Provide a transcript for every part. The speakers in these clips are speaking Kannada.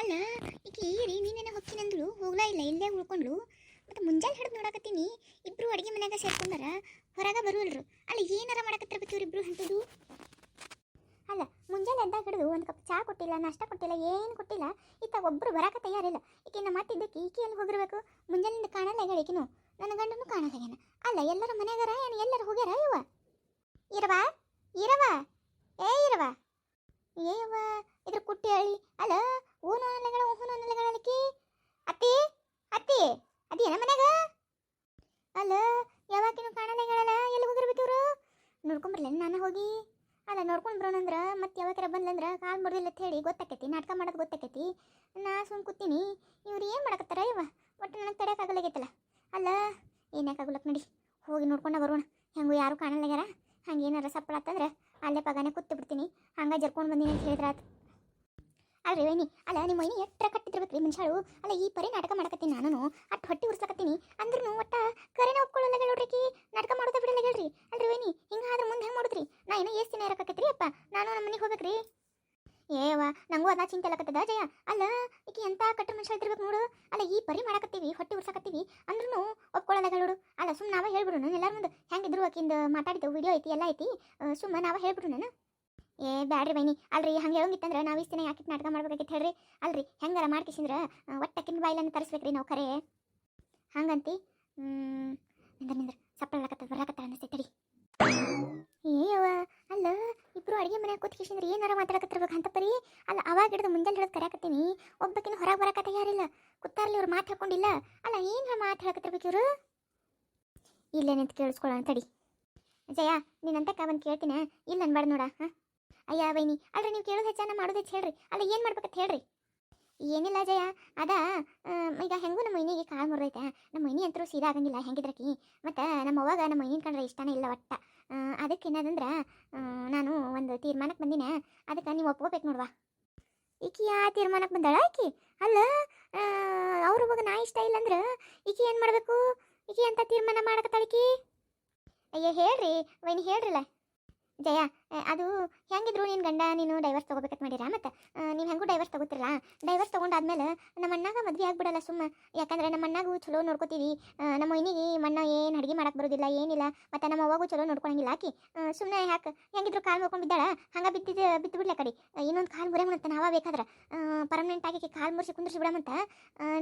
ಅಲ್ಲ ಈಗ ರೀ ನೀನೇನ ಹೊಕ್ಕಿನಂದ್ರು ಹೋಗ್ಲಾ ಇಲ್ಲ ಇಲ್ಲೇ ಉಳ್ಕೊಂಡ್ಳು. ಮತ್ತೆ ಮುಂಜಾನೆ ಹಿಡಿದು ನೋಡಕತ್ತೀನಿ, ಇಬ್ರು ಅಡಿಗೆ ಮನ್ಯಾಗ ಸೇರ್ಕೊಂಡಾರ, ಹೊರಗ ಬರುವಲ್ರು. ಅಲ್ಲ ಏನಾರ ಮಾಡಕತ್ತಿರ್ಬೇಕು ಇಬ್ರು ಅಂತದು ಅಲ್ಲ, ಮುಂಜಾನೆ ಎದ್ದಾಗ ಹಿಡಿದು ಒಂದು ಕಪ್ ಚಾ ಕೊಟ್ಟಿಲ್ಲ, ನಾಷ್ಟ ಕೊಟ್ಟಿಲ್ಲ, ಏನು ಕೊಟ್ಟಿಲ್ಲ ಇತ್ತ ಒಬ್ರು ಬರಕ ತಯಾರಿಲ್ಲ. ಈಕೆ ನಾ ಮಾತಿದ್ದಕ್ಕೆ ಈಕೆ ಎಲ್ಲಿ ಹೋಗಿರ್ಬೇಕು? ಮುಂಜಾನಿಂದ ಕಾಣಲ್ಲ ಹೇಳಿಕಿನು ನನ್ನ ಗಂಡನು ಕಾಣಲಾಗ್ಯಾನ ಅಲ್ಲ, ಎಲ್ಲರ ಮನೆಗಾರ ಏನು ಎಲ್ಲರೂ ಹೋಗ್ಯಾರ ಇವ? ಇರವಾ ಇರವಾ ಏ ಇರವ ಏಯವ್ವ ಇದ್ರ ಕುಟ್ಟಿ ಹಳ್ಳಿ. ಅಲ್ಲ ಊನು ಅನ್ನಲೆಗಳ ಊನು ಅನ್ನಲೆಗಳಕ್ಕೆ ಅತ್ತಿ ಅತ್ತಿ ಏನ ಮನ್ಯಾಗ? ಅಲ್ಲ ಯಾವಾಗಿನೂ ಕಾಣಲೆಗಳಲ್ಲ, ಎಲ್ಲಿ ಹೋಗಿರ್ಬೇಕು ಇವರು ನೋಡ್ಕೊಂಬರ್ಲೇನು ನಾನು ಹೋಗಿ? ಅಲ್ಲ, ನೋಡ್ಕೊಂಡು ಬರೋಣಂದ್ರ ಮತ್ತೆ ಯಾವಾಗಾರ ಬಂದ್ಲಂದ್ರ ಕಾಲ್ ಮುರಿದಿಲ್ಲ ಅಂತ ಹೇಳಿ ಗೊತ್ತಾಕೈತಿ, ನಾಟಕ ಮಾಡೋದು ಗೊತ್ತಾಕೈತಿ. ನಾ ಸುಮ್ ಕೂತೀನಿ. ಇವ್ರು ಏನು ಮಾಡಕತ್ತಾರ ಇವ ಒಟ್ಟು ನನಗೆ ತಡೆಯೋಕ್ಕಾಗಲಾಗೈತಲ್ಲ ಅಲ್ಲ ಏನಾಕಾಗಲಕ್ ನಡಿ, ಹೋಗಿ ನೋಡ್ಕೊಂಡ ಬರೋಣ. ಹೆಂಗೂ ಯಾರು ಕಾಣಲಾಗ್ಯಾರ ಏನಾರ ಸಪ್ಪಳ ಆತಂದ್ರೆ ಅಲ್ಲೇ ಪಗಾನೆ ಕೂತು ಬಿಡ್ತೀನಿ. ಹಂಗೆ ಜರ್ಕೊಂಡು ಬಂದೀನಿ ಅಂತ ಹೇಳಿದ್ರ ಅಲ್ರಿ ವೈನಿ, ಅಲ್ಲ ನಿಮ್ಮ ವೈನಿ ಎಟ್ರ ರೀ ಮನುಷ್ಯಳು ಅಲ್ಲ ಈ ಪರಿ ನಾಟಕ ಮಾಡಕತ್ತೀನಿ ನಾನು ಅಟ್ ಹೊಟ್ಟಿ ಉರ್ಸಕತ್ತೀನಿ ಅಂದ್ರೂ ಒಟ್ಟ ಕರೆನ ಒಪ್ಕೊಳ್ಳಲ್ಲ ಹೇಳ್ರಿ ನಾಟಕ ಮಾಡೋದ ಬಿಡಲ್ಲ ಹೇಳ್ರಿ. ಅಲ್ರಿ ವೈನಿ, ಹಿಂಗಾದ್ರೆ ಮುಂದೆ ಹೆಂಗೆ ಮಾಡುದ್ರಿ? ನಾ ಏನೋ ಎಷ್ಟು ದಿನ ಇರಕತ್ತೈತ್ರಿ ಅಪ್ಪ? ನಾನು ನಮ್ಮ ಮನೆಗೆ ಹೋಗ್ಬೇಕ್ರಿ. ಏವ ನಂಗೂ ಅದ ಚಿಂತೆ ಅಲ್ಲಕತ್ತದ ಜಯ? ಅಲ್ಲ, ಈಕಿ ಎಂತ ಕಟ್ಟ ಮನುಷ್ಯ ಇದ್ದಿರ್ಬೇಕು ನೋಡು. ಅಲ್ಲ, ಈ ಪರಿ ಮಾಡಕತ್ತೀವಿ, ಹೊಟ್ಟಿ ಉರ್ಸಕತ್ತೀವಿ ಅಂದ್ರೂ ಒಪ್ಕೊಳ್ಳಲ್ಲ ಹೇಳು. ಅಲ್ಲ ಸುಮ್ಮನೆ ನಾವ ಹೇಳ್ಬಿಡು ನಾನು ಎಲ್ಲರ ಮುಂದೆ ಹೆಂಗಿದ್ರು ಆಕಿಂದ ಮಾತಾಡಿದ್ದು, ವಿಡಿಯೋ ಐತಿ, ಎಲ್ಲ ಐತಿ. ಸುಮ್ಮನೆ ನಾವ ಹೇಳ್ಬಿಡು ನಾನು ಏ, ಬ್ಯಾಡ್ರಿ ಬೈನಿ ಅಲ್ರಿ, ಹಂಗೆ ಹೇಳಂಗಿತ್ತಂದ್ರೆ ನಾವು ಇಷ್ಟು ಯಾಕೆ ನಾಟಕ ಮಾಡ್ಬೇಕಾಗಿತ್ತು ಹೇಳ್ರಿ. ಅಲ್ರಿ, ಹೆಂಗಾರ ಮಾಡ್ಕಿಸಿಂದ್ರೆ ಒಟ್ಟಕ್ಕಿನ ಬಾಯಿಲನ್ನು ತರಿಸ್ಬೇಕ್ರಿ ನಾವು ಕರೆ ಹಂಗಂತಿ ನಿಂದ್ರ ನಿಂದ್ರ ಬರಾಕತ್ತ ಅನಿಸ್ತೈತೆ ತಡಿ ಏಯವ್ವ ಅಲ್ಲ, ಇಬ್ರು ಅಡಿಗೆ ಮನ್ಯಾಗ ಕೂತ್ಕಿಸಿಂದ್ರೆ ಏನಾರ ಮಾತಾಡಕತ್ತಿರ್ಬೇಕು ಅಂತ ಪರಿ? ಅಲ್ಲ, ಅವಾಗ ಹಿಡಿದು ಮುಂಜಾನೆ ಹಿಡಿದು ಕರೆಯಕತ್ತೀನಿ. ಒಬ್ಬಕಿನ ಹೊರಗೆ ಬರಕ ಯಾರಿಲ್ಲ. ಕುತ್ತಾರ್ಲಿ ಇವ್ರು ಮಾತು ಹಾಕೊಂಡಿಲ್ಲ ಅಲ್ಲ ಏನು ಮಾತು ಹೇಳಕತ್ತಿರ್ಬೇಕು ಇವರು? ಇಲ್ಲೇ ನಿಂತು ಕೇಳಿಸ್ಕೊಳ್ಳೋಣ ತಡಿ. ಜಯ ನೀನಂತಕ್ಕ ಬಂದು ಕೇಳ್ತೀನಿ. ಇಲ್ಲ ಅನ್ಬಾರ್ದು ನೋಡ, ಹಾಂ? ಅಯ್ಯ ಬೈನಿ ಅಲ್ರಿ ನೀವು ಕೇಳೋದು ಹೆಚ್ಚಾನ ಮಾಡೋದು ಹೆಚ್ಚು ಹೇಳ್ರಿ. ಅಲ್ಲ, ಏನು ಮಾಡ್ಬೇಕಂತ ಹೇಳ್ರಿ. ಏನಿಲ್ಲ ಜಯ ಅದ ಈಗ ಹೆಂಗೂ ನಮ್ಮ ಮೈನಿಗೆ ಕಾಲು ಮುರಿದೈತೆ. ನಮ್ಮ ಮೈನಿ ಅಂತರೂ ಸೀದಾ ಆಗಂಗಿಲ್ಲ ಹೆಂಗಿದ್ರಕಿ ಮತ್ತು ನಮ್ಮ ಅವಾಗ ನಮ್ಮ ಮೈನಿನ ಕಂಡ್ರೆ ಇಷ್ಟನೇ ಇಲ್ಲ ಒಟ್ಟ. ಅದಕ್ಕೆ ಏನದಂದ್ರೆ ನಾನು ಒಂದು ತೀರ್ಮಾನಕ್ಕೆ ಬಂದಿನ. ಅದಕ್ಕೆ ನೀವು ಒಪ್ಕೋಬೇಕು ನೋಡ್ವಾ. ಈಕಿ ಆ ತೀರ್ಮಾನಕ್ಕೆ ಬಂದಾಳ ಈಕಿ? ಅಲ್ಲ ಅವ್ರ ಹೋಗ ನಾ ಇಷ್ಟ ಇಲ್ಲ ಅಂದ್ರೆ ಈಕಿ ಏನು ಮಾಡಬೇಕು? ಈಕಿ ಅಂತ ತೀರ್ಮಾನ ಮಾಡಕತ್ತಾಳಿಕಿ ಅಯ್ಯ, ಹೇಳ್ರಿ, ವೈನಿ ಹೇಳ್ರಲ್ಲ. ಜಯ ಅದು ಹೆಂಗಿದ್ರು ನಿನ್ನ ಗಂಡ ನೀನು ಡೈವರ್ಸ್ ತೊಗೋಬೇಕಂತ ಮಾಡಿರ ಮತ್ತು? ನೀವು ಹೆಂಗೂ ಡೈವರ್ಸ್ ತೊಗೋತಿರಲ್ಲ ಡೈವರ್ಸ್ ತೊಗೊಂಡಾದ್ಮೇಲೆ ನಮ್ಮ ಅಣ್ಣಾಗ ಮದ್ವೆ ಆಗ್ಬಿಡಲ್ಲ ಸುಮ್ಮ. ಯಾಕಂದ್ರೆ ನಮ್ಮ ಅಣ್ಣಗೂ ಚಲೋ ನೋಡ್ಕೋತೀವಿ. ನಮ್ಮ ಒಯ್ನಿಗೆ ಮಣ್ಣ ಏನು ಅಡುಗೆ ಮಾಡಕ್ಕೆ ಬರೋದಿಲ್ಲ, ಏನಿಲ್ಲ. ಮತ್ತು ನಮ್ಮ ಅವಾಗೂ ಚಲೋ ನೋಡ್ಕೊಳಂಗಿಲ್ಲ ಆಕಿ. ಸುಮ್ಮನೆ ಯಾಕೆ? ಹೆಂಗಿದ್ರು ಕಾಲು ಮುರ್ಕೊಂಡು ಬಿದ್ದಾಳ? ಹಂಗೆ ಬಿದ್ದಿದ್ದು ಬಿತ್ತು ಬಿಡ್ಲ ಕಡೆ ಇನ್ನೊಂದು ಕಾಲು ಮುರಿಯಮಂತ ನಾವ ಬೇಕಾದ್ರೆ. ಪರ್ಮನೆಂಟ್ ಆಗಿ ಕಾಲು ಮುರಿಸಿ ಕುಂದ್ರಿಸಿ ಬಿಡಮಂತ.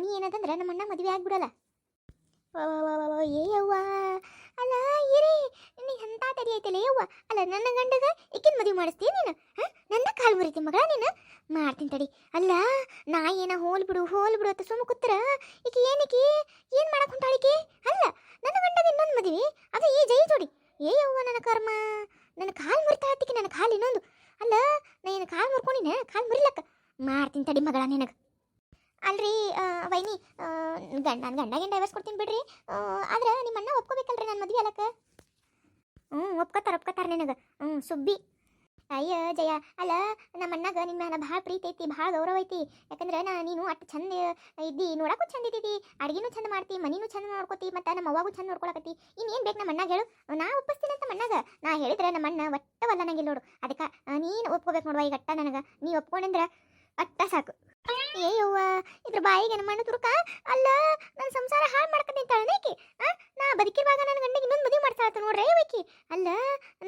ನೀ ಏನದಂದ್ರೆ ನಮ್ಮ ಅಣ್ಣ ಮದುವೆ ಆಗ್ಬಿಡಲ್ಲ. ಏ ಯವ್ವ ಅಲ್ಲ ಏರಿ ನೀ ಎಂತ ತಡಿ ಐತಲ್ಲ ಯವ್ವ? ಅಲ್ಲ, ನನ್ನ ಗಂಡಗ ಈಕಿನ ಮದುವೆ ಮಾಡಿಸ್ತೀಯ ನೀನು? ನನ್ನ ಕಾಲು ಮುರಿತಿ ಮಗಳ ನೀನು? ಮಾಡ್ತೀನಿ ತಡಿ. ಅಲ್ಲ ನಾ ಏನ ಹೋಲ್ ಬಿಡು ಹೋಲ್ ಬಿಡು ಅಂತ ಸುಮ್ಮ ಕೂತ್ರ? ಈಕಿ ಏನಕ್ಕೆ ಏನು ಮಾಡಕ್ಕೆ ಹೊಂಟಾಳಿಕಿ ಅಲ್ಲ, ನನ್ನ ಗಂಡಗ ಇನ್ನೊಂದು ಮದುವೆ, ಅದು ಈ ಜೈ ಜೋಡಿ. ಏ, ಯವ್ವ, ನನ್ನ ಕರ್ಮ? ನನ್ನ ಕಾಲು ಮುರಿತಾ ಹತ್ತಿಕಿ ನನ್ನ ಕಾಲು ಇನ್ನೊಂದು. ಅಲ್ಲ, ನಾ ಏನು ಕಾಲು ಮುರ್ಕೊಂಡಿನ? ಕಾಲು ಮುರಿಲಕ್ಕ? ಮಾಡ್ತೀನಿ ತಡಿ ಮಗಳ, ನಿನಗೆ ಅಲ್ರಿ ಆ, ವೈನಿ ಆ, ಗಂಡ ನನ್ನ ಗಂಡಗೆ ಡೈವರ್ಸ್ ಕೊಡ್ತೀನಿ ಬಿಡ್ರಿ ಆ, ಆದ್ರೆ ನಿಮ್ಮ ಅಣ್ಣ ಒಪ್ಕೋಬೇಕಲ್ರಿ ನನ್ನ ಮದುವೆ ಅಲಕ್ಕ ಹ್ಞೂ ಒಪ್ಕೋತಾರ ಒಪ್ಕೋತಾರ ನಿನಗೆ ಹ್ಞೂ ಸುಬ್ಬಿ ಅಯ್ಯ ಜಯ ಅಲ್ಲ ನಮ್ಮ ಅಣ್ಣಗ ನಿನ್ನ ಮ್ಯಾಲ ಭಾಳ ಪ್ರೀತಿ ಐತಿ ಭಾಳ ಗೌರವ ಐತಿ ಯಾಕಂದ್ರೆ ನಾ ನೀನು ಅಷ್ಟು ಚಂದ ಇದ್ದಿ ನೋಡಕ್ಕೂ ಚಂದ ಇದ್ದೀತಿ ಅಡ್ಗಿನೂ ಚಂದ ಮಾಡ್ತಿ, ಮನಿನೂ ಚಂದ ನೋಡ್ಕೊತಿ, ಮತ್ತು ನಮ್ಮ ಅವ್ವಾಗೂ ಚಂದ ನೋಡ್ಕೊಳಕತ್ತಿ. ಇನ್ನೇನು ಬೇಕು ನಮ್ಮ ಅಣ್ಣಗೆ ಹೇಳು. ನಾ ಒಪ್ಪಿಸ್ತೀನಿ ಅಂತ ಮಣ್ಣಾಗ ನಾ ಹೇಳಿದ್ರೆ ನಮ್ಮ ಅಣ್ಣ ಒಟ್ಟವಲ್ಲ ನನಗೆ ನೋಡು. ಅದಕ್ಕೆ ನೀನು ಒಪ್ಕೋಬೇಕು ನೋಡುವ ಈಗ ಅಟ್ಟ ನನಗೆ. ನೀ ಒಪ್ಕೊಂಡ್ರೆ ಅಟ್ಟ ಸಾಕು. ಏ ಯವ್ವ ಇದ್ರ ಬಾಯಿಗೆ ಮಣ್ಣು ಅಣ್ಣ ತುರುಕ? ಅಲ್ಲ ನನ್ನ ಸಂಸಾರ ಹಾಳು ಮಾಡ್ಕೊಂಡು ನಿಂತಾಳೆ ಆ, ನಾ ಬದುಕಿರುವಾಗ ನನ್ನ ಗಂಡಿಗೆ ಇನ್ನೊಂದು ಮದುವೆ ಮಾಡ್ತಾಳತ್ತ ನೋಡ್ರಿ ಈಕಿ ಅಲ್ಲ,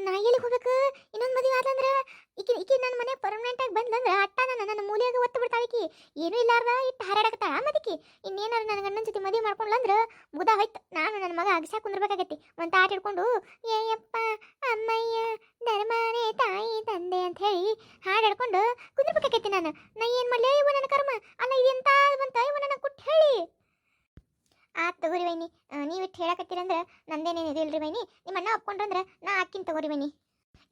ನಾ ಎಲ್ಲಿಗೆ ಹೋಗ್ಬೇಕು? ಇನ್ನೊಂದು ಮದುವೆ ಆದ್ಲಂದ್ರೆ? ಈಕಿ ಈಕಿ ನನ್ನ ಮನೆ ಪರ್ಮನೆಂಟ್ ಆಗಿ ಬಂದ್ಲಂದ್ರೆ ಅಟ್ಟ ನನ್ನ ನನ್ನ ಮೂಲೆಯಾಗ ಒತ್ತು ಬಿಡ್ತಾಳೆ ಈಕಿ. ಏನೂ ಇಲ್ಲಾರ್ದ ಇಟ್ಟು ಹಾರಾಡಕತ್ತಾಳ ಮದಕಿ ಇನ್ನೇನಾರು ನನ್ನ ಗಂಡನ ಜೊತೆ ಮದುವೆ ಮಾಡ್ಕೊಂಡ್ಲಂದ್ರೆ ಮುದ ಹೋಯ್ತು. ನಾನು ನನ್ನ ಮಗ ಅಗಸ್ಯಾಕ ಕುಂದ್ರಬೇಕಾಗೈತಿ. ಒಂದು ತಾಟ ಹಿಡ್ಕೊಂಡು ಏಯಪ್ಪ ಅಮ್ಮಯ್ಯ, ಧರ್ಮನೇ ತಾಯಿ, ತಂದೆ ಅಂತ ಹೇಳಿ ಹಾಡು ಹಿಡ್ಕೊಂಡು ಕುಂದ್ರಬೇಕಾಗೈತಿ ನಾನು. ನಾ ಏನು ಮಾಡಲಿ ಇವ ನನ್ನ ಕರ್ಮ? ಅಲ್ಲ, ಇದೆಂತ ಬಂತ? ಇವ ಕುಟ್ಟು ಹೇಳಿ. ಆತ್ ತಗೋರಿ ವೈನಿ. ನೀವು ಇಟ್ಟು ಹೇಳಕತ್ತೀರಂದ್ರೆ ನಂದೇನೇನು ಇದಿಲ್ರಿ ವೈನಿ? ನಿಮ್ಮ ಅಣ್ಣ ಒಪ್ಕೊಂಡ್ರಂದ್ರೆ ನಾ ಅಕ್ಕಿನ ತಗೋರಿ ವೈನಿ.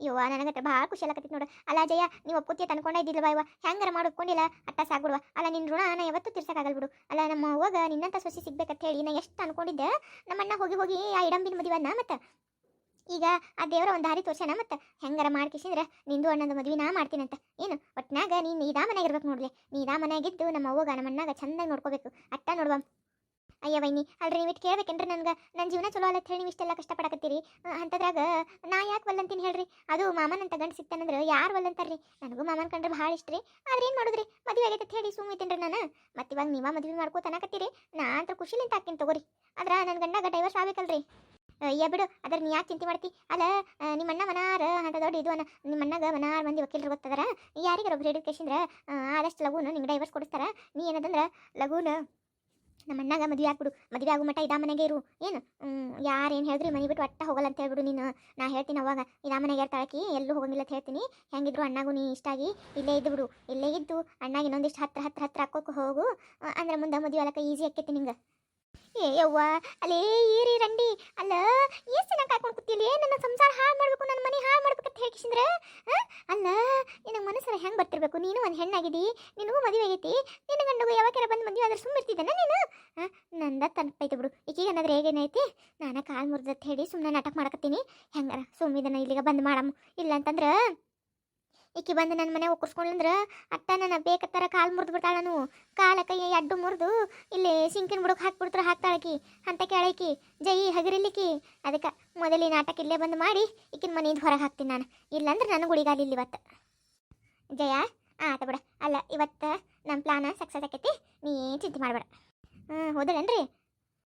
ಯವ್ವ ನನಗತ್ತೆ ಭಾಳ ಖುಷಿ ಆಗತ್ತೈತಿ ನೋಡು. ಅಲ್ಲ, ಜಯ, ನೀವು ಒಪ್ಪುತ್ತಿ ತಂದ್ಕೊಂಡ ಇದ್ದಿಲ್ಲ ಇವ ಹೆಂಗಾರ ಮಾಡ್ಕೊಂಡಿಲ್ಲ? ಅಟ್ಟ ಸಾಕ್ಬಿಡುವ ಅಲ್ಲ ನಿನ್ನ ಋಣ ನಾ ಯಾವತ್ತೂ ತೀರ್ಸಕ್ಕಾಗಲ್ಲ ಬಿಡು. ಅಲ್ಲ, ನಮ್ಮ ಹೋಗ ನಿನ್ನಂತ ಸೊಸಿ ಸಿಗ್ಬೇಕಂತ ಹೇಳಿ ನಾ ಎಷ್ಟು ಅನ್ಕೊಂಡಿದ್ದೆ? ನಮ್ಮ ಅಣ್ಣ ಹೋಗಿ ಹೋಗಿ ಆ ಇಡಂಬಿನ ನಾ ಮತ್ತೆ? ಈಗ ಆ ದೇವರ ಒಂದು ದಾರಿ ತೋರ್ಸ್ಯಾನ ಮತ್ತೆ? ಹೆಂಗಾರ ಮಾಡ್ಕಿಸಿದ್ರೆ? ನಿಂದು ಅಣ್ಣನ ಮದ್ವಿ ನಾ ಮಾಡ್ತೀನಂತ. ಏನು? ಒಟ್ನಾಗ ನೀನು ಇದಾ ಮನೆಯಾಗಿರ್ಬೇಕು ನೋಡ್ಲಿ. ನೀ ಇದಾ ಮನೆಯಾಗಿದ್ದು ನಮ್ಮ ಅವ್ವಗ ನಮ್ಮ ಅಣ್ಣಾಗ ಚಂದಾಗಿ ನೋಡ್ಕೋಬೇಕು. ಅಟ್ಟ ನೋಡುವ ಅಯ್ಯ ವೈನಿ, ಅಲ್ರಿ ನೀವು ಇಟ್ಟು ಕೇಳ್ಬೇಕೇನ್ರಿ ನನಗೆ? ನನ್ನ ಜೀವನ ಚಲೋ ಅಲ್ಲ ಹೇಳಿ ನೀವು ಇಷ್ಟೆಲ್ಲ ಕಷ್ಟಪಡಕತ್ತೀರಿ. ಪಡಕತ್ತೀರಿ ಅಂಥದ್ರಾಗ ನಾ ಯಾಕೆ ವಲ್ಲಂತೀನಿ ಹೇಳ್ರಿ? ಅದು ಮಾಮನ ಅಂತ ಗಂಡು ಸಿಕ್ತಾನಂದ್ರೆ ಯಾರು ವಲ್ಲಂತಾರ್ರಿ ನನಗೂ ಮಾಮನ ಕಂಡ್ರೆ ಭಾಳ ಇಷ್ಟ ರೀ. ಆದ್ರೆ ಏನು ಮಾಡುದ್ರಿ? ಮದುವೆ ಆಗೈತೆ ಹೇಳಿ ಸುಮ್ಮಿತ್ತೇನ್ರಿ ನಾನು. ಮತ್ತೆ ಇವಾಗ ನೀವ ಮದುವೆ ಮಾಡ್ಕೋತನಕತ್ತೀರಿ. ನಾ ಅಂತ ಖುಷಿಲಿಂತ ಹಾಕ್ತೀನಿ ತಗೋರಿ. ಆದ್ರೆ ನನ್ನ ಗಂಡಗ ಡೈವರ್ಸ್ ಆಗ್ಬೇಕಲ್ರಿ. ಅಯ್ಯ ಬಿಡು, ಅದ್ರ ನೀ ಯಾಕೆ ಚಿಂತೆ ಮಾಡ್ತಿ? ಅಲ್ಲ ನಿಮ್ಮ ಅಣ್ಣ ಮನಾರ, ಅಂತ ದೊಡ್ಡ ಇದು ಅನ್ನ ನಿಮ್ಮ ಅಣ್ಣಗ ಮನಾರ ಮಂದಿ ವಕೀಲರು ಗೊತ್ತದರ? ಯಾರಿಗಾರ ಒಬ್ರು ಹಿಡಿದು ಕೇಸಿಂದ್ರ ಆದಷ್ಟು ಲಗುನ ನಿಂಗೆ ಡೈವರ್ಸ್ ಕೊಡಿಸ್ತಾರ? ನೀ ಏನದಂದ್ರ ಲಗೂನ ನಮ್ಮ ಅಣ್ಣಗ ಮದುವೆ ಆಗ್ಬಿಡು, ಮದುವೆ ಆಗು ಮಟ್ಟ ಇದಾ ಮನೆಗೆ ಇರು. ಏನು? ಯಾರು ಏನು ಹೇಳಿದ್ರಿ ಮನೆ ಬಿಟ್ಟು ಒಟ್ಟ ಹೋಗಲ್ಲ ಅಂತ ಹೇಳ್ಬಿಡು ನೀನು. ನಾ ಹೇಳ್ತೀನಿ ಅವಾಗ, ಇದಾ ಮನೆಗೆ ಇರ್ತಾಳಕಿ ಎಲ್ಲೂ ಹೋಗಂಗಿಲ್ಲ ಅಂತ ಹೇಳ್ತೀನಿ. ಹೆಂಗಿದ್ರು ಅಣ್ಣಗೂ ನೀ ಇಷ್ಟ ಆಗಿ ಇಲ್ಲೇ ಇದ್ದು ಬಿಡು. ಇಲ್ಲೇ ಇದ್ದು ಅಣ್ಣಗೆ ಇನ್ನೊಂದಿಷ್ಟು ಹತ್ರ ಹತ್ರ ಹತ್ರ ಹಾಕೋಕೆ ಹೋಗು. ಅಂದ್ರೆ ಮುಂದೆ ಮದುವೆ ಈಜಿ ಈಸಿ ಆಕೈತಿ ನಿಂಗೆ. ಏ ಯವ್ವ ಅಲ್ಲೇ ಏರಿ ರಂಡಿ. ಅಲ್ಲ, ಎಷ್ಟು ಚೆನ್ನಾಗಿ ಕಾಯ್ಕೊಂಡು ಕೂತಿಲ್ಲ ನನ್ನ ಸಂಸಾರ ಹಾಳು ಮಾಡಬೇಕು, ನನ್ನ ಮನೆ ಹಾಳು ಮಾಡ್ಬೇಕು ಅಂತ ಹೇಳ್ಕಿಸಿದ್ರೆ ಅಲ್ಲ, ನಿನಗೆ ಮನಸ್ಸರ ಹೆಂಗೆ ಬರ್ತಿರ್ಬೇಕು? ನೀನು ಒಂದು ಹೆಣ್ಣಾಗಿದ್ದಿ, ನಿನಗೂ ಮದುವೆ ಆಗೈತಿ. ನಿನ್ನ ಗಂಡಗೂ ಯಾವಾಗಾರ ಬಂದು ಮದುವೆ ಆದ್ರೆ ಸುಮ್ಮನೆ ಇರ್ತಿದ್ದೇನೆ ನೀನು? ನಂದ ತನಪೈತೆ ಬಿಡು. ಈಗೀಗ ಅನ್ನೋದ್ರೆ ಹೇಗೇನೈತಿ ನಾನು ಕಾಲು ಮುರಿದತ್ ಹೇಳಿ ಸುಮ್ಮನೆ ನಾಟಕ ಮಾಡಕತ್ತೀನಿ. ಹೆಂಗಾರ ಸುಮ್ಮಿದನ ಇಲ್ಲಿಗ ಬಂದು ಮಾಡಮ್ಮ ಇಲ್ಲ ಅಂತಂದ್ರೆ ಈಕಿ ಬಂದು ನನ್ನ ಮನೆ ಒಕ್ಕರ್ಸ್ಕೊಂಡ್ಲಂದ್ರೆ ಅಟ್ಟ ನನ್ನ ಬೇಕತ್ತರ ಕಾಲು ಮುರಿದು ನಾನು ಕಾಲ ಕೈ ಅಡ್ಡು ಮುರಿದು ಇಲ್ಲಿ ಸಿಂಕಿನ ಬುಡಕ್ಕೆ ಹಾಕ್ಬಿಡ್ತಾರ ಹಾಕ್ತಾಳಕಿ ಅಂತ ಕೇಳಕಿ ಜೈ ಹಗರಿಲಿಕ್ಕಿ ಅದಕ್ಕೆ ಮೊದಲಿನ ನಾಟಕ ಇಲ್ಲೇ ಬಂದು ಮಾಡಿ ಈಕಿನ ಮನೆಯಿಂದ ಹೊರಗೆ ಹಾಕ್ತೀನಿ ನಾನು. ಇಲ್ಲಾಂದ್ರೆ ನನಗೆ ಇಲ್ಲಿ ಇವತ್ತು. ಜಯ ಆತ ಬಿಡ. ಅಲ್ಲ, ಇವತ್ತು ನಮ್ಮ ಪ್ಲಾನ ಸಕ್ಸಸ್ ಆಕೈತಿ. ನೀ ಚಿಂತೆ ಮಾಡಬೇಡ. ಹ್ಞೂ ಹೋದಳೇನ್ರಿ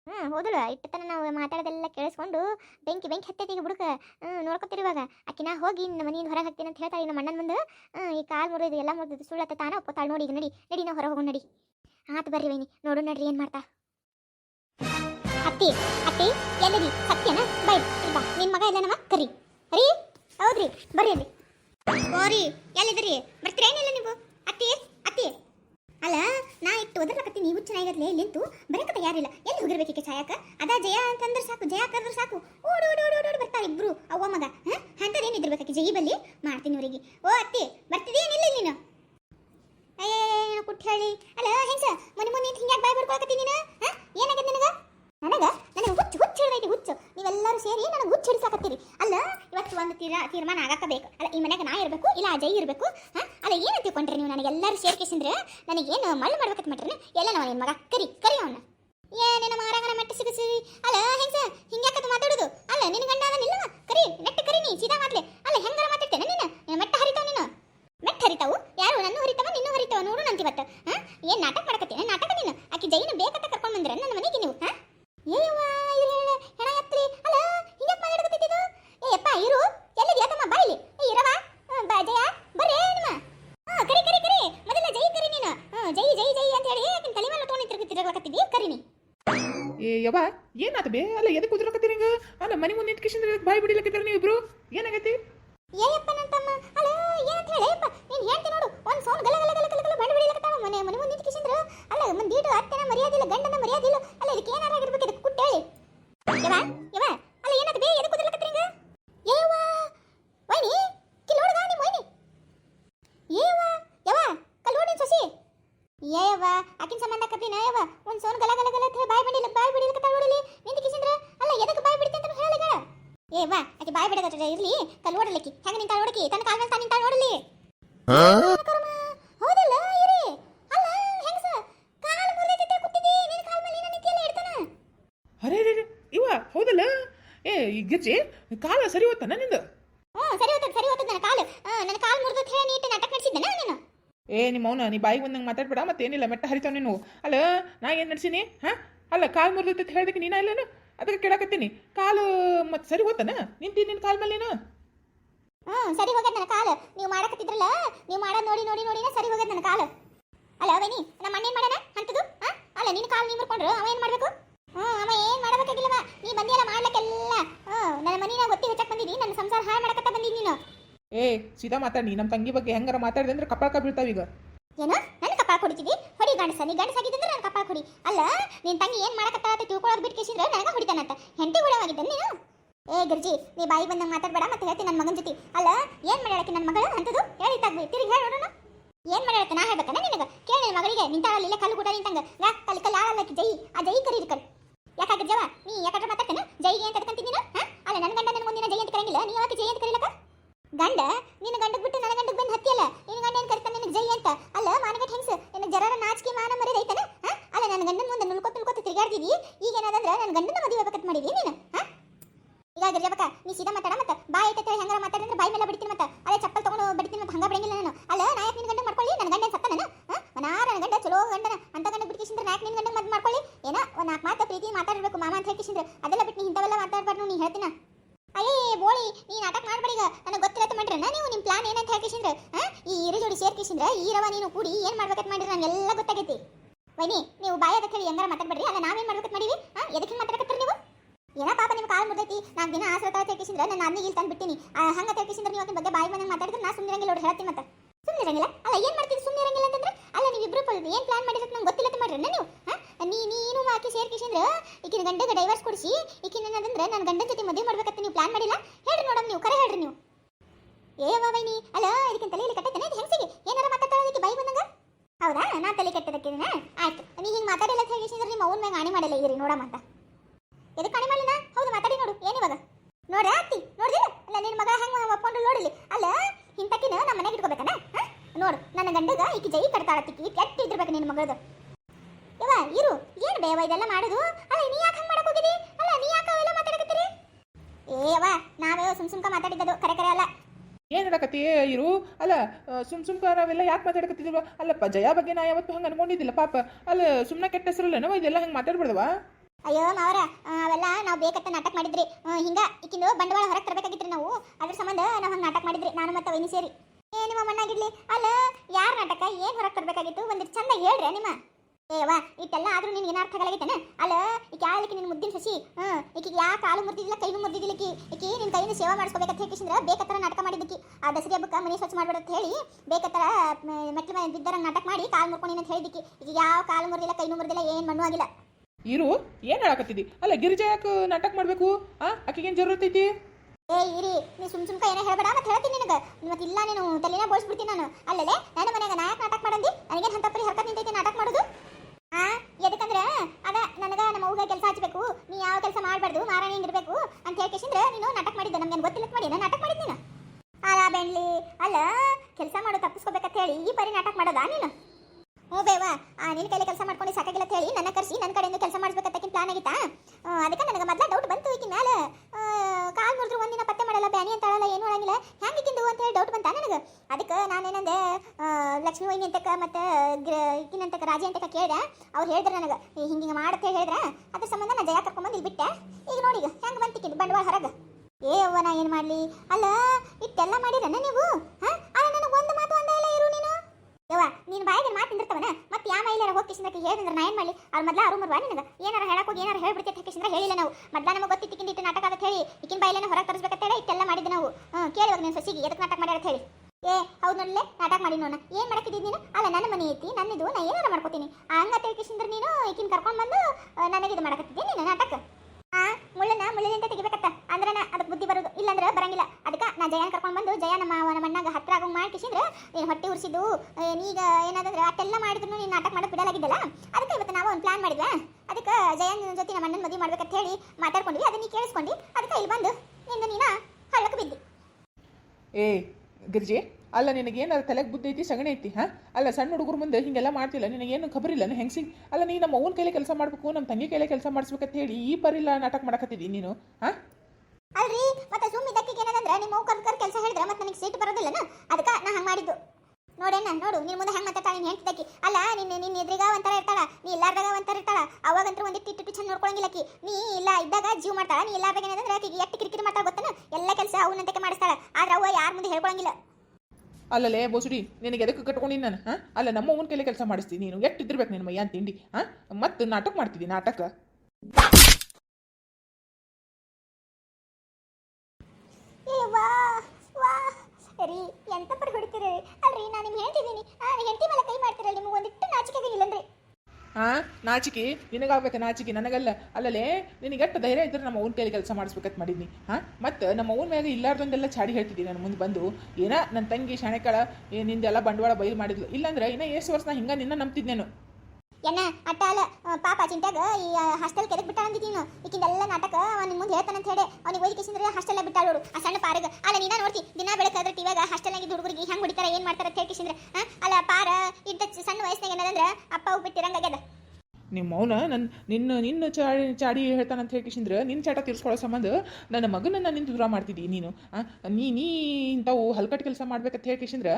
ಹ್ಞೂ ಹೋದಳು ಇಟ್ಟು ತನ ನಾವು ಮಾತಾಡೋದೆಲ್ಲ ಕೇಳಿಸ್ಕೊಂಡು ಬೆಂಕಿ ಬೆಂಕಿ ಹತ್ತೈತಿಗೆ ಬುಡಕ. ನೋಡ್ಕೊತಿರುವಾಗ ಆಕಿನ ಹೋಗಿ ನಿನ್ನ ಮನೆಯಿಂದ ಹೊರಗೆ ಹಾಕ್ತೀನಿ ಅಂತ ಹೇಳ್ತಾಳೆ ನಮ್ಮ ಅಣ್ಣನ ಮುಂದೆ. ಈ ಕಾಲು ಮುರಿದು ಎಲ್ಲ ಮುರಿದು ಸುಳ್ಳತ್ತ ತಾನ ಒಪ್ಪತ್ತಾಳು ನೋಡಿ ಈಗ ನಡಿ. ನಡಿ ನಾ ಹೊರಗೆ ಹೋಗೋಣ ನಡಿ. ಆತು ಬರ್ರಿ ವೈನಿ. ನೋಡು ನಡ್ರಿ ಏನು ಮಾಡ್ತಾ. ಅತ್ತಿ ಅತ್ತಿ, ಎಲ್ಲದಿ? ಸತ್ಯನ? ಬೈ ಇಲ್ಲ ನಿನ್ನ ಮಗ ಎಲ್ಲ ನಮ್ಮ ಕರಿ. ರೀ ಹೌದ್ರಿ. ಬರ್ರಿ ಅಲ್ಲಿ. ಗೋರಿ ಎಲ್ಲಿದ್ರಿ ಬರ್ತೀರೇನಿಲ್ಲ ನೀವು ಅತ್ತಿ ಅತ್ತಿ ಅಲ್ಲ ನಾ ಇಟ್ಟು ಒದರ್ಲಕತ್ತೀನಿ ನಿಂತು ಬರಕ ತಯಾರಿಲ್ಲ ಎಲ್ಲಿ ಹೋಗಿರ್ಬೇಕೀಕೆ ಛಾಯಾಕ ಅದ ಜಯ ಅಂತಂದ್ರೆ ಸಾಕು, ಜಯ ಕರೆದ್ರೆ ಸಾಕು. ಓಡು, ಓಡ್ ಓಡ್ ಬರ್ತಾರೆ ಇಬ್ರು. ಅವ್ವ ಮಗ, ಹಾ? ಇದ್ರಬೇಕಾಕಿ ಜಯಿ ಬಲ್ಲಿ? ಮಾಡ್ತೀನಿ ಅವರಿಗೆ. ಓ, ಅತ್ತಿ ಬರ್ತಿದೇನಿಲ್ಲ ನೀನು? ಅಯ್ಯ ಕುಟ್ಟಿ ಹೇಳಿ ಅಲ್ಲ ಹೆಂಗ್ಸ ಮನೆ ಮುಂದೆ ನಿಂತು ಹಿಂಗ್ಯಾಕೆ ಬಾಯ್ ಬರ್ಕೊಳಕತ್ತಿ ನೀನು ಹಾ ಏನಾಗತ್ತೆ ನಿನಗ ನನಗ? ನನಗೆ ಹುಚ್ಚು ಹುಚ್ಚು ಹಿಡಿದೈತಿ ಹುಚ್ಚು? ನೀವೆಲ್ಲರೂ ಸೇರಿ ನನಗೆ ಹುಚ್ಚು ಹಿಡಿಸಾಕತ್ತೀರಿ. ಅಲ್ಲ, ಇವತ್ತು ಒಂದು ತೀರ, ತೀರ್ಮಾನ ಆಗಬೇಕು ಅಲ್ಲ, ಈ ಮನೆಗೆ ನಾ ಇರಬೇಕು, ಇಲ್ಲ ಅಜಯ್ ಇರಬೇಕು, ಹಾಂ? ಅಲ್ಲ, ಏನು ತಿಳ್ಕೊಂಡ್ರಿ ನೀವು ನನಗೆ ಎಲ್ಲರೂ ಸೇರ್ಕೇಸಿಂದ್ರೆ ನನಗೇನು ಮಳ್ಳು ಮಾಡ್ಬೇಕಂತ ಮಾಡ್ರಿ ಎಲ್ಲ ನಾವು ನಿನ್ನ ಮಗ. ಕರಿ ಕರಿ ಅವನ್ನ ಏನೇನು ಮಾರಾಗನ ಮಟ್ಟ ಸಿಗಿಸಿ ಹೆಂಗ್ಸ ಹಿಂಗ್ಯಾಕತ್ ಮಾತಾಡೋದು ಅಲ್ಲ ನಿನ್ನ ಗಂಡ ಅದನಿಲ್ಲವ ಕರಿ ನೆಟ್ಟ ಕರಿ ನೀ ಸೀದಾ ಮಾತ್ಲೆ ಅಲ್ಲ ಹೆಂಗಾರ ಮಾತಾಡ್ತೇನೆ ನೀನು ನಿನ್ನ ಮೆಟ್ಟ ಹರಿತಾವ ನೀನು ಮೆಟ್ಟ ಹರಿತಾವು ಯಾರು ನನ್ನ ಹರಿತಾವ ನಿನ್ನೂ ಹರಿತಾವ ನೋಡು ನಂತಿವತ್ತು ಹಾ ಏನ್ ನಾಟಕ ಮಾಡಕತ್ತೀನಿ ನಾಟಕ ನೀನು ಆಕಿ ಜೈನ ಬೇಕಂತ ಕರ್ಕೊಂಡ್ ಬಂದ್ರ ನನ್ನ ಮನೆಗೆ ನೀವು ಹಾ ಏಯವ್ವ ಇರು ಹೇಳ ಹೆಣ ಎತ್ರಿ ಅಲ್ಲ ಹಿಂಗ್ಯಾಕ್ ಮಾತಾಡಕತ್ತಿದ್ದು ಏ ಯಪ್ಪ ಇರು ಎಲ್ಲಿದ್ಯಾ ತಮ್ಮ ಬಾಯಿಲಿ ಏ ಇರವ ಹ್ಮ್, ಬಾ ಜಯ ಬರ್ರಿ ನಿಮ್ಮ ಹಾ ಕರಿ ಕರಿ ಕರಿ ಮೊದಲ ಜೈ ಕರಿ ನೀನು ಹ್ಮ್ ಜೈ ಜೈ ಜೈ ಅಂತ ಹೇಳಿ ಆಕಿನ ತಲೆ ಮೇಲೆ ತೊಗೊಂಡು ತಿರುಗಿ ತಿರುಗಕತ್ತಿದ್ದಿ ಕರಿ ನೀ ಏ ಯವ್ವ ಏನಾತ ಬೇ ಅಲ್ಲ ಎದಕ್ಕೆ ಕುದ್ರಕತ್ತೀರಿ ಹಿಂಗ ಅಲ್ಲ ಮನೆ ಮುಂದೆ ನಿಂತ್ಕಿಸಿಂದ್ರೆ ಬಾಯಿ ಬಿಡಿಲಕತ್ತೀರ ನೀವು ಇಬ್ರು ಏನಾಗೈತಿ ಏಯಪ್ಪ ನನ್ನ ತಮ್ಮ ಅಲ್ಲ ಏನಂತ ಹೇಳಿ ಯಪ್ಪ ನೀನ್ ಹೇಳ್ತಿ ನೋಡು ಒಂದ್ ಸೌಂಡ್ ಗಲ ಗಲ ಗಲ ಗಲ ಗಲ ಬಂಡ ಬಿಡಿಲಕತ್ತಾವ ಮನೆ ಮನೆ ಮುಂದೆ ನಿಂತ್ಕಿಸಿಂದ್ರ ಅಲ್ಲ ಮಂದೀಟು ಅತ್ತೆನ ಮರ್ಯಾದಿಲ್ಲ ಗಂಡನ ಮರ್ಯಾದಿಲ್ಲ ಅಲ್ಲ ಇದಕ್ಕೆ ಏನಾರ ಆಗಿರ್ಬೇಕು ಇದಕ್ಕೆ ಕುಟ್ಟ ಹೇಳಿ ಯವ ಯವ ಅಲ್ಲ ಏನಂತ ಬೇ ಎದಕ್ಕೆ ಕುದ್ರಲಕತ್ತೀರಿ ಹಿಂಗ ಏವ ವೈನಿ ಕಿಲೋಡ್ಗ ನಿಮ್ಮ ವೈನಿ ಏವ ಯವ ಕಲ್ಲೋಡಿ ಸೊಸಿ ಏಯವ್ವ ಆಕಿನ ಸಂಬಂಧ ಕತ್ತಿನ ಯವ್ವ ಒಂದ್ ಸೌಂಡ್ ಗಲ ಗಲ ಗಲ ಅಂತ ಹೇಳಿ ಬಾಯಿ ಬಿಡಿಲ್ಲ ಬಾಯಿ ಬಿಡಿಲಕತ್ತಾವ ನೋಡಿಲಿ ನಿಂತ್ಕಿಸಿಂದ್ರ ಅಲ್ಲ ಎದಕ್ಕೆ ಬಾಯಿ ಬಿಡ್ತಿ ಅಂತ ಹೇಳಿಗ ಏ ವಾ ಆಕೆ ಬಾಯ್ ಬಿಡಕತ್ತ ಇರ್ಲಿ ಕಲ್ ಓಡಲಿಕ್ಕೆ ಹೆಂಗ ನಿಂತಾಳ ನೋಡಕಿ ತನ್ನ ಕಾಲ್ ಮೇಲೆ ತಾನು ನಿಂತಾಳ ನೋಡಲಿ ಹೌದಲ್ಲ ಇರಿ ಅಲ್ಲ ಹೆಂಗಸ ಕಾಲ್ ಮುರಿದೈತೆ ಕೂತಿದ್ದಿ ನಿನ್ನ ಕಾಲ್ ಮೇಲೆ ನೀನು ನಿಂತಿಯಲ್ಲ ಇಡ್ತಾನ ಅರೇ ರೇ ಇವ ಹೌದಲ್ಲ ಏ ಈ ಗಜ್ಜೆ ಕಾಲ ಸರಿ ಹೋತನ ನಿಂದ? ಹ್ಞೂ ಸರಿ ಹೋತದ ಸರಿ ಹೋತದ ನನ್ನ ಕಾಲು. ಆ, ನನ್ನ ಕಾಲು ಮುರಿದತ್ ಹೇಳಿ ನೀಟ್ ನಾಟಕ ನಡೆಸಿದ್ದನ ನೀನು? ಏ ನಿಮ್ಮ ಅವನ ನೀ ಬಾಯಿಗೆ ಬಂದಂಗೆ ಮಾತಾಡ್ಬೇಡ ಮತ್ತೇನಿಲ್ಲ ಮೆಟ್ಟ ಹರಿತಾವ ನೀನು. ಅಲ್ಲ ನಾ ಏನು ನಡ್ಸೀನಿ? ಹಾ? ಅಲ್ಲ ಕಾಲು ಮುರಿದೈತೆ ಹೇಳ್ದಕ್ಕೆ ನೀನ ಇಲ್ಲನು? ಅದಕ್ಕೆ ಕೇಳಕತ್ತೀನಿ. ಕಾಲು ಮತ್ತೆ ಸರಿ ಹೋತನ ನಿಂತಿ ನಿನ್ನ ಕಾಲ ಮೇಲೆ ನೀನು? ಹ್ಞೂ ಸರಿ ಹೋಗದ ನನ್ನ ಕಾಲು. ನೀವು ಮಾಡಕತ್ತಿದ್ರಲ್ಲ ನೀವು ಮಾಡೋದ್ ನೋಡಿ ನೋಡಿ ನೋಡಿನ ಸರಿ ಹೋಗದ ನನ್ನ ಕಾಲು. ಅಲ್ಲ ಅವೇನಿ ನಮ್ಮ ಅಣ್ಣ ಏನು ಮಾಡಣ ಅಂತದು ಹಾ? ಅಲ್ಲ ನಿನ್ನ ಕಾಲು ನೀ ಮುರ್ಕೊಂಡ್ರು ಅವ ಏನು ಮಾಡ್ಬೇಕು? ಹ್ಞೂ ಏನ್ ಮಾಡಬೇಕಾಗಿಲ್ಲವ ನೀ ಬಂದಿಯಲ್ಲ ಮಾಡ್ಲಕ್ಕೆಲ್ಲ. ಹ್ಞೂ ನನ್ನ ಮನಿನ ಗೊತ್ತಿ ಹೆಚ್ಚಕ್ ಬಂದಿದ್ದಿ ನನ್ನ ಸಂಸಾರ ಹಾಳು ಮಾಡಕತ್ತ ಬಂದಿದ್ ನೀನು? ಏ ಸೀದಾ ಮಾತಾಡಿ. ನಮ್ಮ ತಂಗಿ ಬಗ್ಗೆ ಹೆಂಗಾರ ಮಾತಾಡಿದೆ ಅಂದ್ರೆ ಕಪಾಳಕ ಬೀಳ್ತಾವ ಈಗ. ಏನು? ನನ್ನ ಕಪಾಳ ಹೊಡಿತಿದ್ದಿ? ಹೊಡಿ ಗಂಡಸ ನೀ ಗಂಡಸ ಆಗಿದ್ದಂದ್ರೆ ನನ್ನ ಕಪಾಳ ಕೊಡಿ ಅಲ್ಲ ನಿನ್ ತಂಗಿ ಏನ್ ಮಾಡಕತ್ತ ಅಂತ ತಿಳ್ಕೊಳ್ಳೋದು ಬಿಟ್ಟು ಕೇಸಿದ್ರೆ ನನಗೆ ಹೊಡಿತಾನಂತ. ಹೆಂಡತಿ ಹುಳವಾಗಿದ್ದ ನೀನು? ಏ ಗರ್ಜಿ ನೀ ಬಾಯಿ ಬಂದಂಗೆ ಮಾತಾಡ್ಬೇಡ ಮತ್ತೆ ಹೇಳ್ತೀನಿ ನನ್ನ ಮಗನ ಜೊತೆ. ಅಲ್ಲ ಏನು ಮಾಡ್ಯಾಳಕ್ಕೆ ನನ್ನ ಮಗಳು ಅಂತದು? ಹೇಳಿ ತಗ್ಬಿ ತಿರುಗಿ ಹೇಳಿ ನೋಡೋಣ. ಏನ್ ಮಾಡ್ಯಾಳಕ್ಕೆ? ನಾ ಹೇಳ್ಬೇಕನ ನಿನಗ? ಕೇಳಿ ನಿನ್ನ ಮಗಳಿಗೆ. ನಿಂತಾಳಲ್ಲ ಇಲ್ಲೇ ಕಲ್ಲು ಕೂಡ ನಿಂತಂಗೆ. ಯಾ ಕಲ್ ಕಲ್ ಆಳಲ್ಲಕ್ಕೆ ಜೈ. ಆ ಜೈ ಕರೀರಿ ಕಲ್ ಯಾಕಾಗ ಜವ ನೀ ಯಾಕಂದ್ರೆ ಮಾತಾಡ್ತೇನೆ? ಜೈಗೆ ಅಂತ ಕರ್ಕಂತೀನಿ ಅಲ್ಲ ನನ್ನ ಗಂಡ ನನ್ನ ಮುಂದಿನ ಜೈ ಅಂತ ಕರೆಯಂಗಿಲ್ಲ. ನೀ ಯಾಕೆ ಜೈ ಅಂತ ಕರೀಲಕ್ಕ? ಗಂಡ, ನಿನ್ನ ಗಂಡಗ್ ಬಿಟ್ಟು ನನ್ನ ಗಂಡಗ್ ಬಂದು ಹತ್ತಿಯಲ್ಲ ನಿನ್ನ ಗಂಡ ಏನು ಕರಿತಾನೆ ನಿನಗೆ ಜೈ ಅಂತ? ಅಲ್ಲ ಮಾನಗಟ್ ಹೆಂಗ್ಸ? ನಿನಗೆ ಜರರ ನಾಚಿಕೆ ಮಾನ ಮರ್ಯಾದೆ ಐತನ? ಅಲ್ಲ ನನ್ನ ಗಂಡನ ಮುಂದೆ ಈಗ ನುಲ್ಕೋತ ನನ್ನ ಚಲೋ ಗಂಡನ ಅಂತ ಗಂಡ ಬಿಟ್ಕಿಸಿಂದ್ರೆ ನಾಲ್ಕು ನಿನ್ ಗಂಡನ ಮದ್ ಮಾಡ್ಕೊಳ್ಳಿ ಏನ ಒಂದ್ ನಾಲ್ಕು ಮಾತು ಪ್ರೀತಿ ಮಾತಾಡ್ಬೇಕು ಮಾಮ ಅಂತ ಹೇಳ್ಕಿಸಿಂದ್ರೆ ಅದೆಲ್ಲ ಬಿಟ್ಟು ನೀ ಇಂಥವೆಲ್ಲ ಮಾತಾಡ್ಬಾರ್ದು ನೀ ಹೇಳ್ತೀನ ಅಯ್ಯೇ ಬೋಳಿ ನೀ ನಾಟಕ ಮಾಡ್ಬೇಡಿ ಈಗ ನನಗೆ ಗೊತ್ತಿರತ್ತೆ ಮಾಡ್ರಣ್ಣ ನೀವು ನಿಮ್ಮ ಪ್ಲಾನ್ ಏನಂತ ಹೇಳ್ಕಿಸಿಂದ್ರೆ ಆ ಈ ಈರ ಜೋಡಿ ಸೇರ್ಕಿಸಿಂದ್ರೆ ಈರವ ನೀನು ಕೂಡಿ ಏನ್ ಮಾಡ್ಬೇಕಂತ ಮಾಡಿದ್ರೆ ನನಗೆಲ್ಲ ಗೊತ್ತಾಗೈತಿ ವೈನಿ ನೀವು ಬಾಯಾಗ ಹೇಳಿ ಹೆಂಗಾರ ಮಾತಾಡ್ಬೇಡ್ರಿ ಅಲ್ಲ ನಾವೇನ್ ಮಾಡ್ಬೇಕಂತ ಮಾಡೀವಿ ಆ ಎದಕ್ಕೆ ಹಿಂಗೆ ಮಾತಾಡಕತ್ತೀರಿ ನೀವು ಏನೋ ಪಾಪ ನಿಮ್ಮ ಕಾಲ್ ಮುರ್ದೈತಿ ನಾಲ್ಕು ದಿನ ಆಸರ ತರ ತೆಗಿಸಿದ್ರೆ ನಾನು ಅಲ್ಲಿಗೆ ಇಲ್ಲಿ ತಂದು ಬಿಟ್ಟಿನಿ ಹಂಗ ತೆಗಿಸಿದ್ರೆ ನೀವು ಅದ್ರ ಬಗ್ಗೆ ಬಾಯಿ ಬಂದಂಗೆ ಮಾತಾಡಿದ್ರೆ ನಾ ಸುಮ್ಮನೆ ನೋಡಿ ಹೇಳ್ತೀನಿ ಮತ್ತೆ. ಸುಮ್ಮನೆ ಇರಂಗಿಲ್ಲ ಅಲ್ಲ, ಏನ್ ಮಾಡ್ತೀನಿ ಸುಮ್ಮನೆ ಇರಂಗಿಲ್ಲ ಅಂತಂದ್ರೆ? ಅಲ್ಲ, ನೀವು ಇಬ್ರು ಏನ್ ಪ್ಲಾನ್ ಮಾಡಿದ್ರೆ ನಂಗೆ ಗೊತ್ತಿಲ್ಲ ಮಾಡ್ರಿ ನೀವು? ನೀ, ನೀನು ಆಕಿ ಸೇರ್ಕಿಸಿಂದ್ರೆ ಈಕಿನ ಗಂಡಗೆ ಡೈವರ್ಸ್ ಕೊಡಿಸಿ, ಈಕಿನ ಏನಂದ್ರೆ ನನ್ನ ಗಂಡನ ಜೊತೆ ಮದುವೆ ಮಾಡ್ಬೇಕಂತ ನೀವು ಪ್ಲಾನ್ ಮಾಡಿಲ್ಲ? ಹೇಳ್ರಿ ನೋಡಮ್ ನೀವು, ಕರೆ ಹೇಳ್ರಿ ನೀವು. ಏ ವೈನಿ ಅಲ್ಲ, ಇದಕ್ಕಿಂತ ತಲೆಯಲ್ಲಿ ಕಟ್ಟೈತೇನೆ ಇದು ಹೆಂಗಸಿಗೆ? ಏನಾರ ಮಾತಾಡೋದಕ್ಕೆ ಬಾಯಿ ಬಂದಂಗ? ಹೌದಾ? ನಾ ತಲೆ ಕೆಟ್ಟದಕ್ಕಿನ ಆಯ್ತು. ನೀ ಹಿಂಗೆ ಮಾತಾಡಿಲ್ಲ ಅಂತ ಹೇಳಿಸಿದ್ರೆ ನಿಮ್ಮ ಅವನ ಮ್ಯಾಗ ಆಣಿ ಮಾಡಿಲ್ಲ ಇದ್ರಿ ನೋಡಮ್ಮ ಅಂತ. ಎದಕ್ಕೆ ಆಣಿ ಮಾಡಿಲ್ಲ ಹೌದು, ಮಾತಾಡಿ ನೋಡು. ಏನಿವಾಗ ನೋಡ ಅತ್ತಿ ನೋಡಿದಿಲ್ಲ ಅಲ್ಲ ನಿನ್ನ ಮಗ ಹೆಂಗೆ ಒಪ್ಕೊಂಡು ನೋಡಿಲಿ ಅಲ್ಲ ಇಂತಕಿನ ನಮ್ಮ ಮನೆಗೆ ಇಟ್ಕೋಬೇಕನ? ನೋಡು, ನನ್ನ ಗಂಡಗ ಈಕಿ ಜೈ ಕಟ್ತಾಳತ್ತಿಕ್ಕಿ ಕೆಟ್ಟ ಇದ್ರಬೇಕು ನಿನ್ನ ಮಗಳದು. ಯವ ಇರು. ಏನು ಬೇವ ಇದೆಲ್ಲ ಮಾಡೋದು? ಅಲ್ಲ, ನೀ ಯಾಕೆ ಹಂಗೆ ಮಾಡಕ್ಕೆ ಹೋಗಿದಿ? ಅಲ್ಲ, ನೀ ಯಾಕೆ ಅವೆಲ್ಲ ಮಾತಾಡಕತ್ತೀರಿ? ಏ ಅವ ನಾವೇ ಸುಮ್ ಸುಮ್ಕ ಮಾತಾಡಿದ್ದದು, ಕರೆ ಕರೆ ಅಲ್ಲ. ಏನು ಹೇಳಕತ್ತಿ ಇರು. ಅಲ್ಲ, ಸುಮ್ ಸುಮ್ಕ ನಾವೆಲ್ಲ ಯಾಕೆ ಮಾತಾಡಕತ್ತಿದ್ವ ಅಲ್ಲಪ್ಪ, ಜಯ ಬಗ್ಗೆ ನಾ ಯಾವತ್ತು ಹಂಗೆ ಅನ್ಕೊಂಡಿದ್ದಿಲ್ಲ, ಪಾಪ. ಅಲ್ಲ ಸುಮ್ಮನೆ ಕೆಟ್ಟ ಹೆಸರಲ್ಲ ಇದೆಲ್ಲ ಹಂಗೆ ಮಾತಾಡ್ಬಿಡ್ದವ ಅಯ್ಯೋ ಮಾವರ ಅವೆಲ್ಲ ನಾವು ಬೇಕಂತ ನಾಟಕ ಮಾಡಿದ್ರಿ. ಹಿಂಗ ಇಕ್ಕಿಂದು ಬಂಡವಾಳ ಹೊರಗೆ ತರಬೇಕಾಗಿತ್ರಿ ನಾವು. ಅದ್ರ ಸಂಬಂಧ ನಾವು ಹಂಗೆ ನಾಟಕ ಮಾಡಿದ್ರಿ, ನಾನು ಮತ್ತೆ ವೈನಿ ಸೇರಿ. ಏ, ನಿಮ್ಮ ಮಣ್ಣಾಗಿರ್ಲಿ ಅಲ್ಲ, ಯಾರ ನಾಟಕ? ಏನ್ ಹೊರಗೆ ತರಬೇಕಾಗಿತ್ತು? ಒಂದಿಷ್ಟು ಚಂದ ಹೇಳ್ರಿ ನಿಮ್ಮ. ಏವಾ ಇಟ್ಟೆಲ್ಲ ಆದ್ರೂ ನಿನ್ಗೆ ಏನು ಅರ್ಥ ಆಗಲಾಗಿತ್ತೇನ ಅಲ್ಲ, ಈಕೆ ಆಗ್ಲಿಕ್ಕೆ ನಿನ್ನ ಮುದ್ದಿನ ಸಸಿ. ಹ್ಮ್ ಈಕೆ ಯಾ ಕಾಲು ಮುರಿದಿಲ್ಲ ಕೈ ಮುರಿದಿಲ್ಲ ಈಕಿ. ಈಕೆ ನಿನ್ನ ಕೈಯಿಂದ ಸೇವಾ ಮಾಡಿಸ್ಕೋಬೇಕಂತ ಹೇಳಿಸಿದ್ರೆ ಬೇಕತ್ತರ ನಾಟಕ ಮಾಡಿದ್ದಕ್ಕೆ ಆ ದಸರಿ ಹಬ್ಬಕ್ಕೆ ಮನೆ ಸ್ವಚ್ಛ ಅಂತ ಹೇಳಿ ಬೇಕತ್ತರ ಮನೆ ಬಿದ್ದರ ನಾಟಕ ಮಾಡಿ ಕಾಲು ಮುರ್ಕೊಂಡಿನ ಅಂತ ಹೇಳಿದ್ದಕ್ಕೆ ಈಗ ಯಾವ ಕಾಲು ಮುರಿದಿಲ್ಲ ಕೈ ಮುರಿದಿಲ್ಲ, ಏನು ಮಣ್ಣು ಆಗಿಲ್ಲ. ಇರು, ಏನು ಹೇಳಕತ್ತಿದ್ದಿ ಅಲ್ಲ, ಗಿರಿಜಾ ಯಾಕೆ ನಾಟಕ ಮಾಡಬೇಕು? ಆ, ಆಕೆಗೇನು ಜರೂರತ್ ಐತಿ ಏ, ಇರಿ, ನೀ ಸುಮ್ ಸುಮ್ಕ ಏನೋ ಹೇಳ್ಬೇಡ, ಮತ್ತೆ ಹೇಳ್ತೀನಿ ನಿನಗೆ. ಮತ್ತೆ ಇಲ್ಲ, ನೀನು ತಲೆನ ಬೋಳ್ಸ್ಬಿಡ್ತೀನಿ ನಾನು. ಅಲ್ಲಲ್ಲೇ, ನನ್ನ ಮನ್ಯಾಗ ನಾಯಕ ನಾಟಕ ಮಾಡಂದಿ, ನನಗೇನು ಅಂತ ಪರಿ ಹರ್ಕತ್ ನಿಂತೈತಿ ನಾಟಕ ಮಾಡೋದು? ಆ ಎದಕ್ಕಂದ್ರೆ ಅದ ನನಗ ನಮ್ಮ ಅವ್ಗ ಕೆಲಸ ಹಚ್ಚಬೇಕು ನೀ ಯಾವ ಕೆಲಸ ಮಾಡಬಾರ್ದು ಮಾರಾಣಿ ಇರಬೇಕು ಅಂತ ಹೇಳ್ಕೇಶಂದ್ರೆ ನೀನು ನಾಟಕ ಮಾಡಿದ್ದೆ ನಮ್ಗೆ ಗೊತ್ತಿಲ್ಲ ಮಾಡಿ ನಾಟಕ ಮಾಡಿದ್ ನೀನು. ಅಲ್ಲ ಬೆಂಡ್ಲಿ ಅಲ್ಲ, ಕೆಲಸ ಮಾಡೋ, ತಪ್ಪಿಸ್ಕೋಬೇಕಂತ ಹೇಳಿ, ಈ ಪರಿ ನಾಟಕ ಮಾಡೋದಾ ನೀನು? ಹ್ಞೂ ಬೇವಾ. ನಿನ್ನ ಕೈಲಿ ಕೆಲಸ ಮಾಡ್ಕೊಂಡು ಸಾಕಾಗಿಲ್ಲ ಅಂತ ಹೇಳಿ ನನ್ನ ಕರೆಸಿ ನನ್ನ ಕಡೆಯಿಂದ ಕೆಲಸ ಮಾಡಿಸ್ಬೇಕಂತಕ್ಕಿನ ಪ್ಲಾನ್ ಆಗಿತ್ತಾ? ಆ, ಅದಕ್ಕೆ ನನಗೆ ಮೊದಲ ಡೌಟ್ ಬಂತು ಈಕಿ ಮೇಲೆ ಕಾಲ್ ಮುರಿದ್ರು ಒಂದಿನ ಪತ್ತೆ ಮಾಡಲ್ಲ ಬ್ಯಾನಿ ಅಂತ ಅಳಲ್ಲ ಏನು ಆಗಂಗಿಲ್ಲ ಹೆಂಗೆ ಇಕ್ಕಿಂದು ಅಂತ ಹೇಳಿ ಡೌಟ್ ಬಂತ ನನಗೆ? ಅದಕ್ಕೆ ನಾನೇನಂದೆ ಆ, ಲಕ್ಷ್ಮೀ ವೈನಿ ಅಂತಕ ಮತ್ತು ಈಕಿನಂತಕ ರಾಜಿ ಅಂತಕ ಕೇಳಿದೆ. ಅವ್ರು ಹೇಳಿದ್ರು ನನಗೆ ಹಿಂಗೆ ಹಿಂಗೆ ಮಾಡತ್ತೆ ಹೇಳಿದ್ರೆ? ಅದ್ರ ಸಂಬಂಧ ನಾನು ಜಯ ಕರ್ಕೊಂಬಂದು ಇಲ್ಲಿ ಬಿಟ್ಟೆ. ಈಗ ನೋಡಿ ಈಗ ಹೆಂಗೆ ಬಂತಿಕ್ಕಿದ್ದು ಬಂಡವಾಳ ಹೊರಗೆ? ಏ ಅವ್ವ ನಾ ಏನು ಮಾಡಲಿ? ಅಲ್ಲ ಇಟ್ಟೆಲ್ಲ ಮಾಡಿರನ ನೀವು? ಹಾಂ ಅಲ್ಲ ನನಗೆ ಒಂದು ಮಾತು ಒಂದೇ ಇಲ್ಲ ಯವ್ವ, ನೀನು ಬಾಯಿಗೆ ಮಾತು ನಿಂದಿರ್ತವನ? ಮತ್ತೆ ಯಾವ ಮೈಲಾರ ಹೋಗಿ ಕಿಶಿಂದಕ್ಕೆ ಹೇಳಿದ್ರೆ ನಾ ಏನು ಮಾಡಲಿ? ಅವ್ರ ಮೊದಲ ಅರು ಮರ್ವಾ ನಿನಗೆ? ಏನಾರ ಹೇಳಕ್ ಹೋಗಿ, ಏನಾರ ಹೇಳ್ಬಿಡ್ತೈತೆ ಕಿಶಿಂದ್ರ ಹೇಳಿಲ್ಲ ನಾವು. ಮೊದಲ ನಮಗೆ ಗೊತ್ತಿತ್ತು ಇಟ್ಟು ನಾಟಕ ಅಂತ ಹೇಳಿ. ಇಕ್ಕಿನ ಬಾಯಿಲೇನ ಹೊರಗೆ ತರಿಸ್ಬೇಕಂತ ಹೇಳಿ ಇಟ್ಟೆಲ್ಲ ಮಾಡಿದ್ದು ನಾವು. ಹ್ಞೂ ಕೇಳುವಾಗ ನೀನು ಸಸಿಗೆ ಎದಕ್ಕೆ ನಾಟಕ ಮಾಡ್ಯಾರ ಹೇಳಿ. ಏ, ಹೌದು ನೋಡಲೇ, ನಾಟಕ ಮಾಡಿ ನೋನ ಏನು ಮಾಡಕ್ಕಿದ್ದೀನಿ ನೀನು? ಅಲ್ಲ, ನನ್ನ ಮನೆ ಐತಿ, ನನ್ನಿದು, ನಾ ಏನಾರ ಮಾಡ್ಕೋತೀನಿ. ಹಂಗ ಕಿಶಿಂದ್ರ ನೀನು ಈಕಿನ ಕರ್ಕೊಂಡು ಬಂದು ನನಗೆ ಇದು ಮಾಡಕತ್ತಿದ್ದೆ ನೀನು ನಾಟಕ? ಆ? ಮುಳ್ಳನ್ನ ಮುಳ್ಳಿನಿಂದ ತೆಗಿಬೇಕತ್ತ. ಅಂದ್ರೆ ಅದಕ್ಕೆ ಬುದ್ಧಿ ಬರೋದು. ಇಲ್ಲಾಂದ್ರೆ ಬರಂಗಿಲ್ಲ. ಅದಕ್ಕೆ ನಾ ಜಯನ್ ಕರ್ಕೊಂಡು ಬಂದು ಜಯ ನಮ್ಮ ನಮ್ಮ ಅಣ್ಣಗೆ ಹತ್ರ ಆಗೋ ಮಾಡಿ ಕಿಸಿಂದ್ರೆ ನೀನು ಹೊಟ್ಟೆ ಉರಿಸಿದ್ದು ಈಗ ಏನಾದ್ರೆ ಅಟ್ಟೆಲ್ಲ ಮಾಡಿದ್ರು ನೀನು ನಾಟಕ ಮಾಡೋಕೆ ಬಿಡಲಾಗಿದ್ದಲ್ಲ ಅದಕ್ಕೆ ಇವತ್ತು ನಾವು ಒಂದು ಪ್ಲಾನ್ ಮಾಡಿದ್ವಾ? ಅದಕ್ಕೆ ಜಯನ್ ಜೊತೆ ನಮ್ಮ ಅಣ್ಣನ ಮದುವೆ ಮಾಡ್ಬೇಕಂತ ಹೇಳಿ ಮಾತಾಡ್ಕೊಂಡ್ವಿ. ಅದನ್ನ ನೀ ಕೇಳಿಸ್ಕೊಂಡು. ಅದಕ್ಕೆ ಇಲ್ಲಿ ಬಂದು ನಿಂದು ನೀನು ಹಳ್ಳಕ್ಕೆ ಬಿದ್ದಿ. ಏ ಗಿರ್ಜಿ. ಅಲ್ಲ ನಿನಗೇನಾರು ತಲೆಗೆ ಬುದ್ಧಿ ಐತಿ, ಸಗಣಿ ಐತಿ, ಹಾಂ? ಅಲ್ಲ, ಸಣ್ಣ ಹುಡುಗರ ಮುಂದೆ ಹಿಂಗೆಲ್ಲ ಮಾಡ್ತಿಲ್ಲ, ನಿನಗೇನು ಖಬರಿಲ್ಲ ಹೆಂಗ್ಸಿ? ಅಲ್ಲ, ನೀ ನಮ್ಮ ಅವ್ನ ಕೈಲೇ ಕೆಲಸ ಮಾಡಬೇಕು, ನಮ್ಮ ತಂಗಿ ಕೈಲೇ ಕೆಲಸ ಮಾಡಿಸ್ಬೇಕಂತ ಹೇಳಿ ಈ ಪರಿಲ್ಲ ನಾಟಕ ಮಾಡಕತ್ತಿದ್ದಿ ನೀನು, ಹಾಂ? ಅಲ್ರಿ, ಮತ್ತೆ ಸುಮ್ಮ ಇದಕ್ಕೆ ಏನದಂದ್ರೆ ನಿಮ್ಮ ಅವ್ವ ಕೆಲಸ ಹೇಳಿದ್ರೆ ಮತ್ತೆ ನನಗೆ ಸೀಟ್ ನಾ ಅದಕ್ಕೆ ನಾ ಹಂಗೆ ಮಾಡಿದ್ದು. ನೋಡೇನ, ನೋಡು ನಿಮ್ಮ ಮುಂದೆ ಹೆಂಗೆ ಮಾತಾಡ್ತಾಳೆ ನೀನು ಹೇಳ್ತಿದ್ದಕ್ಕಿ ಅಲ್ಲ, ನಿನ್ನ ನಿನ್ನ ಎದುರಿಗ ಒಂಥರ ಇರ್ತಾಳ, ನೀ ಇಲ್ಲಾರ್ದಾಗ ಒಂಥರ ಇರ್ತಾಳ. ಅವಾಗಂತೂ ಒಂದಿಟ್ಟು ಇಟ್ಟು ಚಂದ ನೋಡ್ಕೊಳಂಗಿಲ್ಲಕ್ಕಿ ನೀ ಇಲ್ಲ, ಇದ್ದಾಗ ಜೀವ ಮಾಡ್ತಾಳ, ನೀ ಇಲ್ಲಾರ್ದಾಗ ಏನಂದ್ರೆ ಆಕೆಗೆ ಎಷ್ಟು ಕಿರಿಕಿರಿ ಮಾಡ್ತಾಳ ಗೊತ್ತನ? ಎಲ್ಲ ಕೆಲಸ ಅವನಂತಕ್ಕೆ ಮಾಡಿಸ್ತಾಳ. ಆದ್ರೆ ಅವ್ವ ಯಾರ ಮುಂದೆ ಹೇಳ್ಕೊಳಂಗಿಲ್ಲ. ಅಲ್ಲಲೇ, ಬೋಸುಡಿ, ನಿನಗೆ ಎದಕ್ಕೆ ಕಟ್ಕೊಂಡಿನಿ ನಾನು, ಹಾಂ? ಅಲ್ಲ, ನಮ್ಮ ಕೈಲಿ ಕೆಲಸ ಮಾಡಿಸ್ತೀನಿ ನೀನು ಎಷ್ಟು ಇದ್ದಿರ್ಬೇಕು ನಿನ್ನ ಮೈಯಾನ್ ತಿಂಡಿ, ಹಾಂ? ಮತ್ತೆ ನಾಟಕ ಮಾಡ್ತಿದ್ದಿ, ನಾಟಕ? ರೀ ಎಂತ ಪರಿ ಹೊಡಿತೀರಿ? ಅಲ್ರಿ, ನಾನು ನಿಮ್ಗೆ ಹೇಳ್ತಿದ್ದೀನಿ. ಹೆಂಡತಿ ಮೇಲೆ ಕೈ ಮಾಡ್ತೀರಲ್ಲ, ನಿಮ್ಗೆ ಒಂದಿಟ್ಟು ನಾಚಿಕೆ ಇಲ್ಲನ್ರಿ. ಹಾಂ ನಾಚಿಕೆ. ನಿನಗಾಗ್ಬೇಕು ನಾಚಿಕೆ? ನನಗಲ್ಲ. ಅಲ್ಲಲೇ, ನಿನಗೆ ಎಷ್ಟು ಧೈರ್ಯ ಇದ್ರೆ ನಮ್ಮ ಅವ್ನ ಕೈಲಿ ಕೆಲಸ ಮಾಡಿಸ್ಬೇಕಂತ ಮಾಡಿದ್ನಿ. ಹಾ ಮತ್ತು ನಮ್ಮ ಅವ್ನ ಮ್ಯಾಗ ಇಲ್ಲಾರ್ದೊಂದೆಲ್ಲ ಚಾಡಿ ಹೇಳ್ತಿದ್ದೆ ನಾನು ಮುಂದೆ ಬಂದು. ಏನ ನನ್ನ ತಂಗಿ ಶಾಣೆಕಳ ನಿಂದೆಲ್ಲ ಬಂಡವಾಳ ಬಯಲು ಮಾಡಿದ್ಲು. ಇಲ್ಲಾಂದ್ರೆ ಇನ್ನ ಎಷ್ಟು ವರ್ಷ ಹಿಂಗ ನಿನ್ನ ನಂಬ್ತಿದ್ನೇನು ಎನ್ನ, ಅಟ್ಟ ಅಲ್ಲ ಪಾಪ ಚಿಂತಾಗ ಈ ಹಾಸ್ಟೆಲ್ ಕೆದಕ್ ಬಿಟ್ಟ ಅಂದಿದ್ದೀನಿ ಈಕಿಂದೆಲ್ಲ ನಾಟಕ ಅವನ ಮುಂದೆ ಹೇಳ್ತಾನಂತ ಹೇಳಿ ಅವನಿಗೆ ಒಯ್ದು ಕಿಸಿಂದ್ರೆ ಹಾಸ್ಟೆಲ್ ಬಿಟ್ಟಾಳು ಆ ಸಣ್ಣ ಪಾರಗ. ಅಲ್ಲ, ನೀನ ನೋಡ್ತಿ, ದಿನ ಬೆಳಕಾದ್ರೆ ಹಾಸ್ಟೆಲ್ ಹಾಸ್ಟೆಲ್ನಾಗಿದ್ದ ಹುಡುಗರಿಗೆ ಹೆಂಗ್ ಹೊಡಿತಾರ, ಏನ್ ಮಾಡ್ತಾರೆ ಅಂತ ಹೇಳಿ ಅಲ್ಲ, ಪಾರ, ಇದ್ದ ಸಣ್ಣ ವಯಸ್ಸಿನಾಗ ಏನದಂದ್ರೆ, ಅಪ್ಪ ಅವ್ ಬಿಟ್ಟಿರಂಗಾಗ್ಯದ ನಿಮ್ಮ ಮೌನ ನನ್ನ ನಿನ್ನ ನಿನ್ನ ಚಾಡಿ ಚಾಡಿ ಹೇಳ್ತಾನಂತ ಹೇಳ್ಕಿಸಿಂದ್ರೆ ನಿನ್ನ ಚಾಟ ತೀರ್ಸ್ಕೊಳ್ಳೋ ಸಂಬಂಧ ನನ್ನ ಮಗನನ್ನು ನಿಂತು ದೂರ ಮಾಡ್ತಿದ್ದಿ ನೀನು. ಆ, ನೀ ನೀ ಇಂಥವು ಹಲ್ಕಟ್ಟು ಕೆಲಸ ಮಾಡ್ಬೇಕಂತ ಹೇಳ್ಕಿಸಿಂದ್ರೆ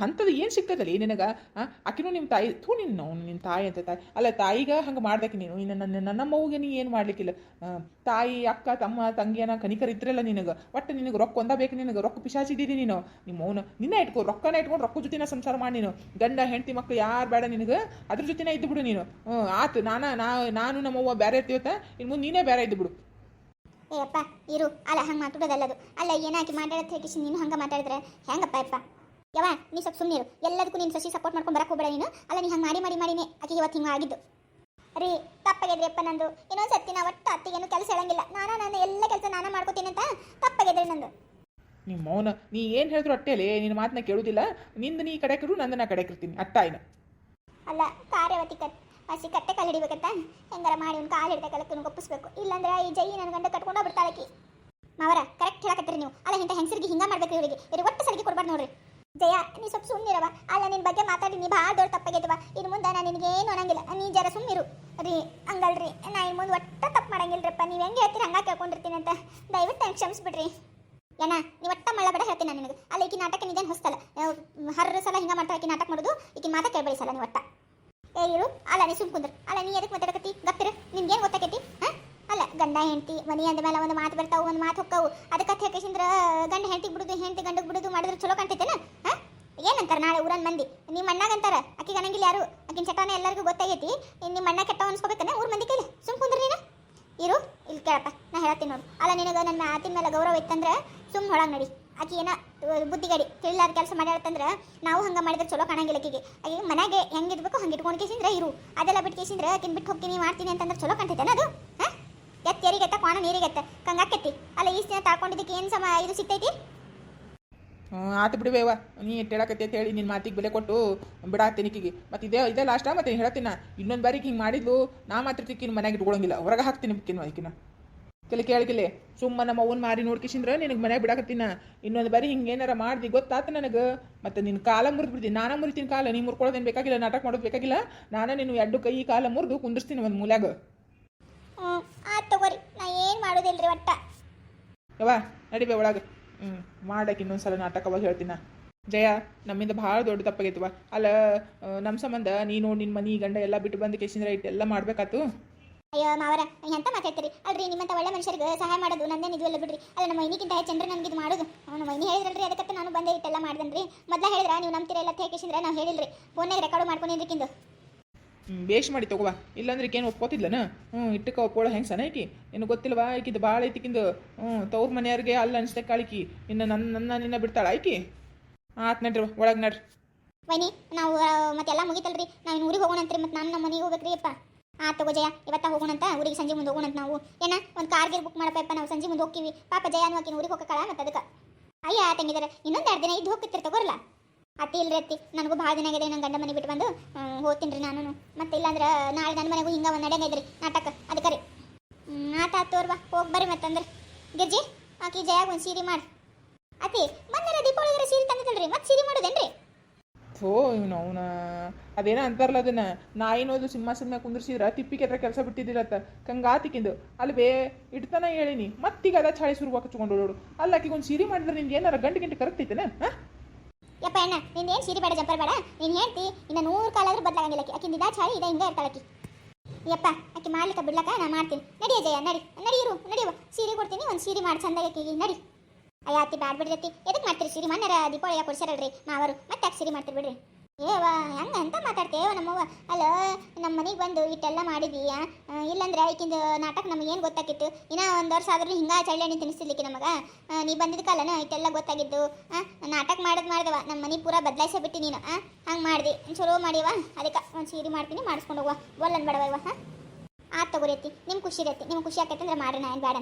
ಅಂಥದ್ದು ಏನು ಸಿಗ್ತದಲ್ಲಿ ನಿನಗೆ? ಆಕಿನೂ ನಿಮ್ಮ ತಾಯಿ ಥೂ ನಿನ್ನ ನಿನ್ನ ತಾಯಿ ಅಂತ ತಾಯಿ ಅಲ್ಲ ತಾಯಿಗ ಹಂಗೆ ಮಾಡ್ಬೇಕು ನೀನು. ಇನ್ನು ನನ್ನ ನನ್ನ ಮಗುಗೆ ನೀ ಏನು ಮಾಡ್ಲಿಕ್ಕಿಲ್ಲ. ತಾಯಿ ಅಕ್ಕ ತಮ್ಮ ತಂಗಿಯನ ಕನಿಕರ್ ಇದ್ರಲ್ಲ ನಿನಗೆ. ಒಟ್ಟು ನಿನಗೆ ರೊಕ್ಕ ಒಂದ ಬೇಕು ನಿನಗೆ ರೊಕ್ಕ ಪಿಶಾಚಿದ್ದೀರಿ ನೀನು. ನಿಮ್ಮ ಮೌನ ನಿನ್ನ ಇಟ್ಕೋ ರೊಕ್ಕನ ಇಟ್ಕೊಂಡು ರೊಕ್ಕ ಜೊತೆನ ಸಂಸಾರ ಮಾಡಿ ನೀನು. ಗಂಡ ಹೆಂಡತಿ ಮಕ್ಕಳು ಯಾರು ಬೇಡ ನಿನಗೆ ಅದ್ರ ಜೊತೆನೇ ಇದ್ದು ಬಿಡು ನೀನು ಹ್ಞೂ ಆತು ನಾನು ನಾ ನಾನು ನಮ್ಮವ್ವ ಬೇರೆ ಇರ್ತೀವತ್ತ ಇನ್ನು ಮುಂದೆ ನೀನೇ ಬೇರೆ ಇದ್ದು ಬಿಡು. ಏ ಅಪ್ಪ ಇರು. ಅಲ್ಲ ಹಂಗೆ ಮಾತಾಡೋದಲ್ಲದು. ಅಲ್ಲ ಏನಾಕಿ ಮಾತಾಡೋದು ಹೇಗಿಸಿ ನೀನು ಹಂಗೆ ಮಾತಾಡಿದ್ರೆ ಹೆಂಗಪ್ಪ ಯಪ್ಪ ಯವ ನೀ ಸ್ವಲ್ಪ ಸುಮ್ಮನಿರು ಎಲ್ಲದಕ್ಕೂ ನೀನು ಸಸಿ ಸಪೋರ್ಟ್ ಮಾಡ್ಕೊಂಡು ಬರಕ್ಕೆ ಹೋಗ್ಬೇಡ ನೀನು. ಅಲ್ಲ ನೀ ಹಂಗೆ ಮಾಡಿ ಮಾಡಿ ಮಾಡಿನೇ ಆಕೆ ಇವತ್ತು ಹಿಂಗೆ ಆಗಿದ್ದು. ರೀ ತಪ್ಪಾಗಿದ್ರಿ ಅಪ್ಪ ನಂದು. ಇನ್ನೊಂದು ಸತಿ ನಾ ಒಟ್ಟು ಅತ್ತಿಗೇನು ಕೆಲಸ ಹೇಳಂಗಿಲ್ಲ. ನಾನು ನಾನು ಎಲ್ಲ ಕೆಲಸ ನಾನು ಮಾಡ್ಕೋತೀನಿ ಅಂತ ತಪ್ಪಾಗಿದ್ರಿ ನಂದು. ನಿಮ್ಮ ಮೌನ ನೀ ಏನು ಹೇಳಿದ್ರು ಅಟ್ಟೆಲೆ ನಿನ್ನ ಮಾತನ್ನ ಕೇಳುವುದಿಲ್ಲ ನಿಂದು ನೀ ಕಡೆ ಕಿರು ನಂದು ನಾ ಕಡೆ ಕಿರ್ತೀನಿ ಅತ್ತಾಯಿನ. ಅಲ್ಲ ಕಾರ್ಯವತಿ ಕಟ್. ಹಸಿ ಕಟ್ಟೆ ಕಾಲು ಹಿಡಿಬೇಕಂತ? ಹೆಂಗಾರ ಮಾಡಿ ಒಂದು ಕಾಲು ಹಿಡ್ಬೇಕಲ್ಲ ಕುನ್ ಒಪ್ಪಿಸ್ಬೇಕು. ಇಲ್ಲಾಂದ್ರೆ ಈ ಜೈ ನನ್ನ ಗಂಡ ಕಟ್ಕೊಂಡು ಬಿಡ್ತಾಳಕಿ ಮಾವರ ಕರೆಕ್ಟ್ ಹೇಳಕತ್ತೀರಿ ನೀವು. ಅಲ್ಲ, ಇಂಥ ಹೆಂಗಸರಿಗೆ ಹಿಂಗೆ ಮಾಡ್ಬೇಕು ಇವರಿಗೆ. ಇವ್ರಿಗೆ ಒಟ್ಟು ಸರಿಗೆ ಕೊಡ್ಬಾರ್ದು ನೋಡ್ರಿ. ಜಯ, ನೀ ಸ್ವಲ್ಪ ಸುಮ್ಮನಿರವ ಅಲ್ಲ ನಿನ್ನ ಬಗ್ಗೆ ಮಾತಾಡಿ, ನೀ ಭಾಳ ದೊಡ್ಡ ತಪ್ಪಾಗೈತವ ಇನ್ನು ಮುಂದೆ ನಾನು ನಿನಗೇನು ಅನ್ನಂಗಿಲ್ಲ. ನೀ ಜರ ಸುಮ್ಮಿರು ರೀ, ಹಂಗಲ್ರಿ. ನಾ ಇನ್ನು ಮುಂದೆ ಒಟ್ಟ ತಪ್ಪು ಮಾಡಂಗಿಲ್ಲರಪ್ಪ ನೀವು ಹೆಂಗೆ ಹೇಳ್ತೀರಿ, ಹಂಗೆ ಕೇಳ್ಕೊಂಡಿರ್ತೀನಿ ಅಂತ. ದಯವಿಟ್ಟು ಕ್ಷಮಿಸ್ಬಿಡ್ರಿ. ಏನ ನೀವು ಒಟ್ಟ ಮಳ್ಳಬಡ ಹೇಳ್ತೀನಿ ನಾನು ನಿನಗೆ. ಅಲ್ಲ, ಈಕಿ ನಾಟಕ ನಿಜನ್ ಹೊಸ್ತಲ್ಲ ಹರ್ರ ಸಲ ಹಿಂಗೆ ಮಾಡ್ತಾ ಈಕಿ ನಾಟಕ ಮಾಡೋದು. ಈಗಿನ ಮಾತಾ ಕೇಳಬೇಡಿ ಸಲ ನೀವು ಒಟ್ಟ. ಏ ಅಲ್ಲ ನೀ ಸುಮ್ ಕುಂದ್ರ. ಅಲ್ಲ ನೀ ಎದಕ್ಕೆ ಮಾತಾಡಕತ್ತಿ ಗೊತ್ತಿರ ನಿನ್ಗೇನು ಗೊತ್ತಾಕೈತಿ? ಹಾ? ಅಲ್ಲ, ಗಂಡ, ಹೆಂಡತಿ, ಮನಿ ಅಂದ ಮೇಲೆ ಒಂದು ಮಾತು ಬರ್ತಾವು, ಒಂದು ಮಾತು ಹೊಕ್ಕವು. ಅದಕ್ಕೆ ಹೇಳ್ಕೇಸಿಂದ್ರ ಗಂಡ, ಹೆಂಡತಿ ಬಿಡುದು, ಹೆಂಡತಿ ಗಂಡಗೆ ಬಿಡುದು ಮಾಡಿದ್ರೆ ಚಲೋ ಕಾಣ್ತೈತೆ ಹಾ? ಏನಂತಾರ ನಾಳೆ ಊರನ್ ಮಂದಿ? ನಿಮ್ಮ ಅಣ್ಣಗ ಅಂತಾರ, ಅಕ್ಕಿ ಅನ್ನಂಗಿಲ್ಲ ಯಾರು? ಅಕ್ಕಿನ ಚಟಾನ ಎಲ್ಲರಿಗೂ ಗೊತ್ತಾಗೈತಿ. ನಿಮ್ಮ ಅಣ್ಣ ಕೆಟ್ಟ ಅನ್ಸ್ಕೋಬೇಕನ್ನ ಊರ್ ಮಂದಿ ಕೈಲಿ? ಸುಮ್ ಕುಂದ್ರ ನೀನು. ಇರು, ಇಲ್ಲಿ ಕೇಳಪ್ಪ, ನಾ ಹೇಳ್ತೀನಿ ನೋಡು. ಅಲ್ಲ, ನಿನಗೆ ನನ್ನ ಆತಿನ ಮೇಲೆ ಗೌರವ ಇತ್ತಂದ್ರೆ ಸುಮ್ ಒಳಗೆ ನಡಿ. ಆಕಿ ಏನ ಬುದ್ಧಿಗಡಿ ತಿಳಿಲಾರ ಕೆಲಸ ಮಾಡ್ಯಾಳತ್ತಂದ್ರೆ ನಾವು ಹಂಗೆ ಮಾಡಿದ್ರೆ ಚಲೋ ಕಾಣಂಗಿಲ್ಲ ಆಕಿಗೆ. ಆಕಿಗೆ ಮನೆಗೆ ಹೆಂಗೆ ಇರ್ಬೇಕು, ಹಂಗೆ ಇಟ್ಕೊಂಡು ಕೇಸಿಂದ್ರೆ ಇರು. ಅದೆಲ್ಲ ಬಿಟ್ಟು ಕೇಸಿಂದ್ರೆ ಆಕಿನ ಬಿಟ್ಟು ಹೋಗ್ತೀನಿ ಮಾಡ್ತೀನಿ ಅಂತಂದ್ರೆ ಚಲೋ ಕಾಣ್ತೈತೇನ ಅದು? ಹಾಂ? ಎತ್ತ ಎರಿಗೆತ್ತ ಕೋಣ ನೀರಿಗೆತ್ತ ಕಂಗಾಕೈತಿ ಅಲ್ಲ ಈ ದಿನ ತಾಕೊಂಡಿದ್ದಕ್ಕೆ ಏನು ಸಮ ಇದು ಸಿಗ್ತೈತಿ? ಆತು ಬಿಡುವೇವ ನೀ ಹೇಳಕತ್ತೆ ಅಂತ ಹೇಳಿ ನಿನ್ನ ಮಾತಿಗೆ ಬೆಲೆ ಕೊಟ್ಟು ಬಿಡಾತ್ತೀನಿ ಈಕಿಗೆ ಮತ್ತು ಇದೇ ಇದೇ ಲಾಸ್ಟ ಮತ್ತೆ ಹೇಳ್ತೀನಿ ನಾ ಇನ್ನೊಂದು ಬಾರಿಗೆ ಹಿಂಗೆ ಮಾಡಿದ್ಲು, ನಾ ಮಾತ್ರ ತಿಕ್ಕಿನ ಮನೆಗೆ ಇಟ್ಕೊಳಂಗಿಲ್ಲ. ಹೊರಗೆ ಹಾಕ್ತೀನಿ ಬಿಕ್ಕಿನ ಈಕಿನ. ಕೆಲ ಕೇಳಿಕಿಲೆ ಸುಮ್ಮ ನಮ್ಮ ಅವ್ವನ ಮಾರಿ ನೋಡ್ಕಿಸಿಂದ್ರ ನಿನಗೆ ಮನೆಗೆ ಬಿಡಾಕತ್ತಿನ? ಇನ್ನೊಂದು ಬಾರಿ ಹಿಂಗೆ ಏನಾರ ಮಾಡ್ದಿ ಗೊತ್ತಾತ ನನಗೆ. ಮತ್ತು ನಿನ್ನ ಕಾಲ ಮುರಿದು ನಾನು ನಾನೇ ಮುರಿತೀನಿ ಕಾಲ ನೀ ಮುರ್ಕೊಳ್ಳೋದೇನು ಬೇಕಾಗಿಲ್ಲ ನಾಟಕ ಮಾಡೋದು ಬೇಕಾಗಿಲ್ಲ. ನಾನೇ ನಿನ್ನ ಎರಡು ಕೈ ಕಾಲ ಮುರಿದು ಕುಂದಿರ್ಸ್ತೀನಿ ಒಂದು ಮೂಲ್ಯಾಗ. ಆಯ್ತು ತಗೋರಿ ನಾ ಏನು ಮಾಡೋದಿಲ್ರಿ ಒಟ್ಟ? ಯವ್ವ ನಡಿಬೆ ಒಳಗೆ. ಹ್ಞೂ ಮಾಡಕ್ಕೆ ಇನ್ನೊಂದು ಸಲ ಹೇಳ್ತೀನಿ. ಜಯ ನಮ್ಮಿಂದ ಭಾಳ ದೊಡ್ಡ ತಪ್ಪಾಗೈತವ ಅಲ್ಲ ನಮ್ಮ ಸಂಬಂಧ ನೀ ನೋಡಿ ನಿನ್ನ ಮನೆ ಗಂಡ ಎಲ್ಲ ಬಿಟ್ಟು ಬಂದು ಕೇಸಿಂದ್ರೆ ಇಟ್ಟೆಲ್ಲ ಮಾಡ್ಬೇಕಾತು? ಅಯ್ಯೋ ಮಾವರ ಎಂತ ಮಾತಾಡ್ತೀರಿ? ಅಲ್ರಿ ನಿಮ್ಮಂತ ಒಳ್ಳೆ ಮನುಷ್ಯರಿಗೆ ಸಹಾಯ ಮಾಡೋದು ನಂದೇ ನಿಜವಲ್ಲ ಬಿಡ್ರಿ. ಅಲ್ಲ ನಮ್ಮ ಮೈನಿಗಿಂತ ಹೆಚ್ಚಂದ್ರೆ ನನಗೆ ಇದು ಮಾಡೋದು. ಅವನು ನಮ್ಮ ಮೈನಿ ಹೇಳಿದ್ರಲ್ರಿ ಅದಕ್ಕೆ ನಾನು ಬಂದೆ ಇಟ್ಟೆಲ್ಲ ಮಾಡ್ದನ್ರಿ. ಮೊದಲ ಹೇಳಿದ್ರ ನೀವು ನಂಬ್ತೀರ ಎಲ್ಲ ತೇಕಿಸಿದ್ರೆ ನಾವು ಹೇಳಿಲ್ರಿ. ಫೋನಾಗ ರೆಕಾರ್ಡ್ ಮಾಡ್ಕೊಂಡಿದ್ದಕ್ಕಿಂದು ಬೇಷ್ ಮಾಡಿ ತಗೋವಾ ಇಲ್ಲಾಂದ್ರೆ ಏನು ಒಪ್ಕೋತಿದ್ಲನ? ಹ್ಞೂ ಇಟ್ಟಕ್ಕೆ ಒಪ್ಕೊಳ್ಳೋ ಹೆಂಗೆ ಸನ ಐಕಿ ಏನು ಗೊತ್ತಿಲ್ವಾ ಈಕಿದು ಭಾಳ ಐತಿಕಿಂದು ಹ್ಞೂ ತವ್ರ ಮನೆಯವ್ರಿಗೆ ಅಲ್ಲ ಅನಿಸ್ತೆ ಕಾಳಿಕಿ. ಇನ್ನು ನನ್ನ ನನ್ನ ನಿನ್ನ ಬಿಡ್ತಾಳ ಐಕಿ ಆತ್ ನಡ್ರಿ ಒಳಗೆ ನಡ್ರಿ. ವೈನಿ ನಾವು ಮತ್ತೆಲ್ಲ ಮುಗಿತಲ್ರಿ. ನಾವು ಇನ್ನು ಊರಿಗೆ ಹೋಗೋಣಂತ್ರಿ ಮತ್ತೆ ನಾನು ನಮ್ಮ ಮನೆಗೆ ಹೋಗ್ಬೇಕ್ರಿ ಅಪ್ಪ. ಆ, ತಗೋ ಜಯ, ಇವತ್ತ ಹೋಗೋಣಂತ, ಊರಿಗೆ ಸಂಜೆ ಮುಂದೆ ಹೋಗೋಣಂತ ನಾವು. ಏನ, ಒಂದು ಕಾರ್ಗೆ ಬುಕ್ ಮಾಡಪ್ಪ ನಾವು ಸಂಜೆ ಮುಂದೆ ಹೋಗ್ತೀವಿ. ಪಾಪ ಜಯ ಅನ್ನೋಕಿನ ಊರಿಗೆ ಹೋಗಕ್ಕಳ ಮತ್ತೆ ಅದಕ್ಕೆ ಅಯ್ಯ, ತಂಗಿದಾರೆ, ಇನ್ನೊಂದು ಎರಡು ದಿನ ಇದ್ದು ಹೋಗ್ತಿರ್ತ ತಗೋರಲ್ಲ ಅತ್ತಿ ಇಲ್ರಿ ಅತ್ತಿ, ನನಗೂ ಭಾಳ ದಿನ ಆಗಿದೆ, ನನ್ನ ಗಂಡ ಮನೆ ಬಿಟ್ಟು ಬಂದು. ಹೋಗ್ತೀನಿ ರೀ ನಾನು ಮತ್ತೆ ಇಲ್ಲಾಂದ್ರೆ ನಾಳೆ ನನ್ನ ಮನೆಗೂ ಹಿಂಗೆ ಒಂದು ನಡೆಯಂಗೈದ್ರಿ ನಾಟಕ ಅದಕ್ಕೆ ರೀ. ಆತ ತೋರ್ವಾ, ಹೋಗಿ ಬರ್ರಿ ಮತ್ತಂದ್ರೆ ಗಿರ್ಜಿ, ಆಕಿ ಜಯಾಗ ಒಂದು ಸೀರೆ ಮಾಡಿ. ಅತ್ತಿ, ಮೊನ್ನೆ ದೀಪಾವಳಿಗೆ ಸೀರೆ ತಂದಿದ್ದಲ್ರಿ, ಮತ್ತೆ ಸೀರೆ ಮಾಡೋದೇನ್ರಿ? ಥೋ, ಇವನು ಅವನ ಅದೇನೋ ಅಂತಾರಲ್ಲ ಅದನ್ನ ನಾಯಿನೋದು ಸಿಂಹಾಸನ ಮ್ಯಾಗ ಕುಂದ್ರಿಸಿದ್ರ, ತಿಪ್ಪಿಗೆ ಹತ್ರ ಕೆಲಸ ಬಿಟ್ಟಿದ್ದಿರತ್ತ. ಕಂಗಾತಿಕಿಂದು ಅಲ್ಲಿ ಬೇ, ಇಡ್ತಾನ ಹೇಳಿನಿ, ಮತ್ತೀಗ ಅದ ಚಾಳಿ ಸುರುವ ಹಚ್ಕೊಂಡು ನೋಡು ಅಲ್ಲ ಆಕಿಗೆ ಒಂದು ಸೀರೆ ಮಾಡಿದ್ರೆ ನಿನ್ಗೆ ಏನಾರ ಗಂಟು ಗಂಟೆ ಕರೆಕ್ತೈತೇನ ಹಾಂ? ಯಪ್ಪ ಅಣ್ಣ ನಿಂದ ಏನು ಸೀರೆ ಬೇಡ, ಜಂಪರ್ ಬೇಡ. ನೀನು ಹೇಳ್ತಿ, ಇನ್ನು ನೂರು ಕಾಲಾದ್ರೂ ಬದಲಾಗಂಗಿಲ್ಲ ಆಕಿ. ಇದಾ ಚಾಳಿ ಇದ, ಹಿಂಗೆ ಇರ್ತಾಳಕಿ ಯಪ್ಪ, ಆಕಿ ಮಾಡ್ಲಿಕ್ಕೆ ಬಿಡ್ಲಕ್ಕ? ನಾ ಮಾಡ್ತೀನಿ. ನಡಿ ಜಯ ನಡಿ. ನಡಿಯರು ನಡಿಯುವ ಸೀರೆ ಕೊಡ್ತೀನಿ, ಒಂದು ಸೀರೆ ಮಾಡಿ, ಚಂದಾಗಿ ನಡಿ. ಅಯ್ಯ ಅತ್ತಿ ಬ್ಯಾಡ್ ಬಿಡ್ರಿ ಅತ್ತಿ. ಎದಕ್ಕೆ ಮಾಡ್ತೀರಿ ಸಿರಿ? ಮನ್ಯಾರ ದೀಪಾವಳಿಯ ಕೊಡ್ಸಾರಲ್ರಿ ಮಾವರು. ಮತ್ತೆ ಯಾಕೆ ಸಿರಿ ಮಾಡ್ತೀರಿ ಬಿಡ್ರಿ? ಏವಾ ಹಂಗ ಅಂತ ಮಾತಾಡ್ತೇವ ನಮ್ಮವ್ವ. ಅಲ್ಲ ನಮ್ಮ ಮನೆಗೆ ಬಂದು ಇಟ್ಟೆಲ್ಲ ಮಾಡಿದೀಯ? ಇಲ್ಲಂದ್ರೆ ಈಕಿಂದು ನಾಟಕ ನಮಗೇನು ಗೊತ್ತಾಗಿತ್ತು ಇನ್ನ ಒಂದು ವರ್ಷ ಆದ್ರೂ ಹಿಂಗೆ ಚಳ್ಳಣ್ಣಿ ತಿನ್ನಿಸ್ಲಿಕ್ಕೆ ನಮಗ? ನೀ ಬಂದಿದ್ದ ಕಾಲನ ಇಟ್ಟೆಲ್ಲ ಗೊತ್ತಾಗಿದ್ದು. ನಾಟಕ ಮಾಡೋದು ಮಾಡ್ದವ. ನಮ್ಮ ಮನೆ ಪೂರ ಬದಲಾಯಿಸೇ ಬಿಟ್ಟು ನೀನು. ಹಂಗೆ ಮಾಡ್ದಿ. ಚಲೋ ಮಾಡಿವ ಅದಕ್ಕೆ ಒಂದು ಸೀರೆ ಮಾಡ್ತೀನಿ, ಮಾಡಿಸ್ಕೊಂಡು ಹೋಗುವ. ಒಲ್ಲನ್ ಬೇಡವ ಇವ ಹಾಂ? ಆತ್ ತಗೋರಿ ನಿಮ್ಮ ಖುಷಿ ಇರತ್ತಿ ನಿಮ್ಗೆ ಖುಷಿ ಆಕೈತೆ ಅಂದ್ರೆ ಮಾಡ್ರಿ, ನಾ ಏನು ಬೇಡ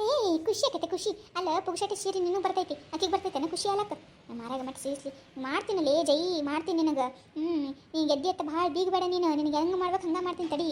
ಹೇ ಖುಷಿ ಆಕೈತೆ, ಖುಷಿ. ಅಲ್ಲ, ಪುಗ್ಸಟಿ ಸೀರೆ ನಿನ್ನೂ ಬರ್ತೈತಿ. ಅಕ್ಕಿಗೆ ಬರ್ತೈತೆ ಖುಷಿ ಅಲ್ಲಕ್ಕ ಮಾರಾಗ ಮತ್ತೆ ಸೀರಿಸ್ಲಿ ಮಾಡ್ತೀನಲ್ಲೇ, ಜೈ, ಮಾಡ್ತೀನಿ ನಿನಗೆ ಹ್ಞೂ ನೀನು ಗೆದ್ದಿ ಅತ್ತ ಭಾಳ ಬೀಗಬೇಡ ನೀನು. ನಿನಗೆ ಹೆಂಗೆ ಮಾಡ್ಬೇಕು ಹಂಗೆ ಮಾಡ್ತೀನಿ ತಡಿ.